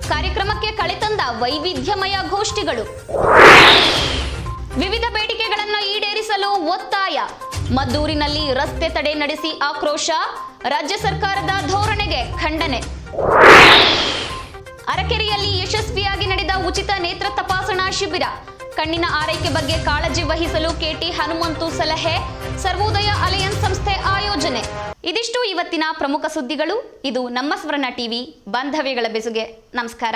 ಕಾರ್ಯಕ್ರಮಕ್ಕೆ ಕಳೆತಂದ ವೈವಿಧ್ಯಮಯ ಗೋಷ್ಠಿಗಳು. ವಿವಿಧ ಬೇಡಿಕೆಗಳನ್ನು ಈಡೇರಿಸಲು ಒತ್ತಾಯ. ಮದ್ದೂರಿನಲ್ಲಿ ರಸ್ತೆ ತಡೆ ನಡೆಸಿ ಆಕ್ರೋಶ. ರಾಜ್ಯ ಸರ್ಕಾರದ ಧೋರಣೆಗೆ ಖಂಡನೆ. ಅರಕೆರೆಯಲ್ಲಿ ಯಶಸ್ವಿಯಾಗಿ ನಡೆದ ಉಚಿತ ನೇತ್ರ ತಪಾಸಣಾ ಶಿಬಿರ. ಕಣ್ಣಿನ ಆರೈಕೆ ಬಗ್ಗೆ ಕಾಳಜಿ ವಹಿಸಲು ಕೆಟಿ ಹನುಮಂತು ಸಲಹೆ. ಸರ್ವೋದಯ ಅಲಯನ್ಸ್ ಸಂಸ್ಥೆ ಆಯೋಜನೆ. ಇದಿಷ್ಟು ಇವತ್ತಿನ ಪ್ರಮುಖ ಸುದ್ದಿಗಳು. ಇದು ನಮ್ಮ ಸ್ವರ್ಣ ಟಿವಿ. ಬಾಂಧವ್ಯಗಳ ಬೆಸುಗೆ. ನಮಸ್ಕಾರ.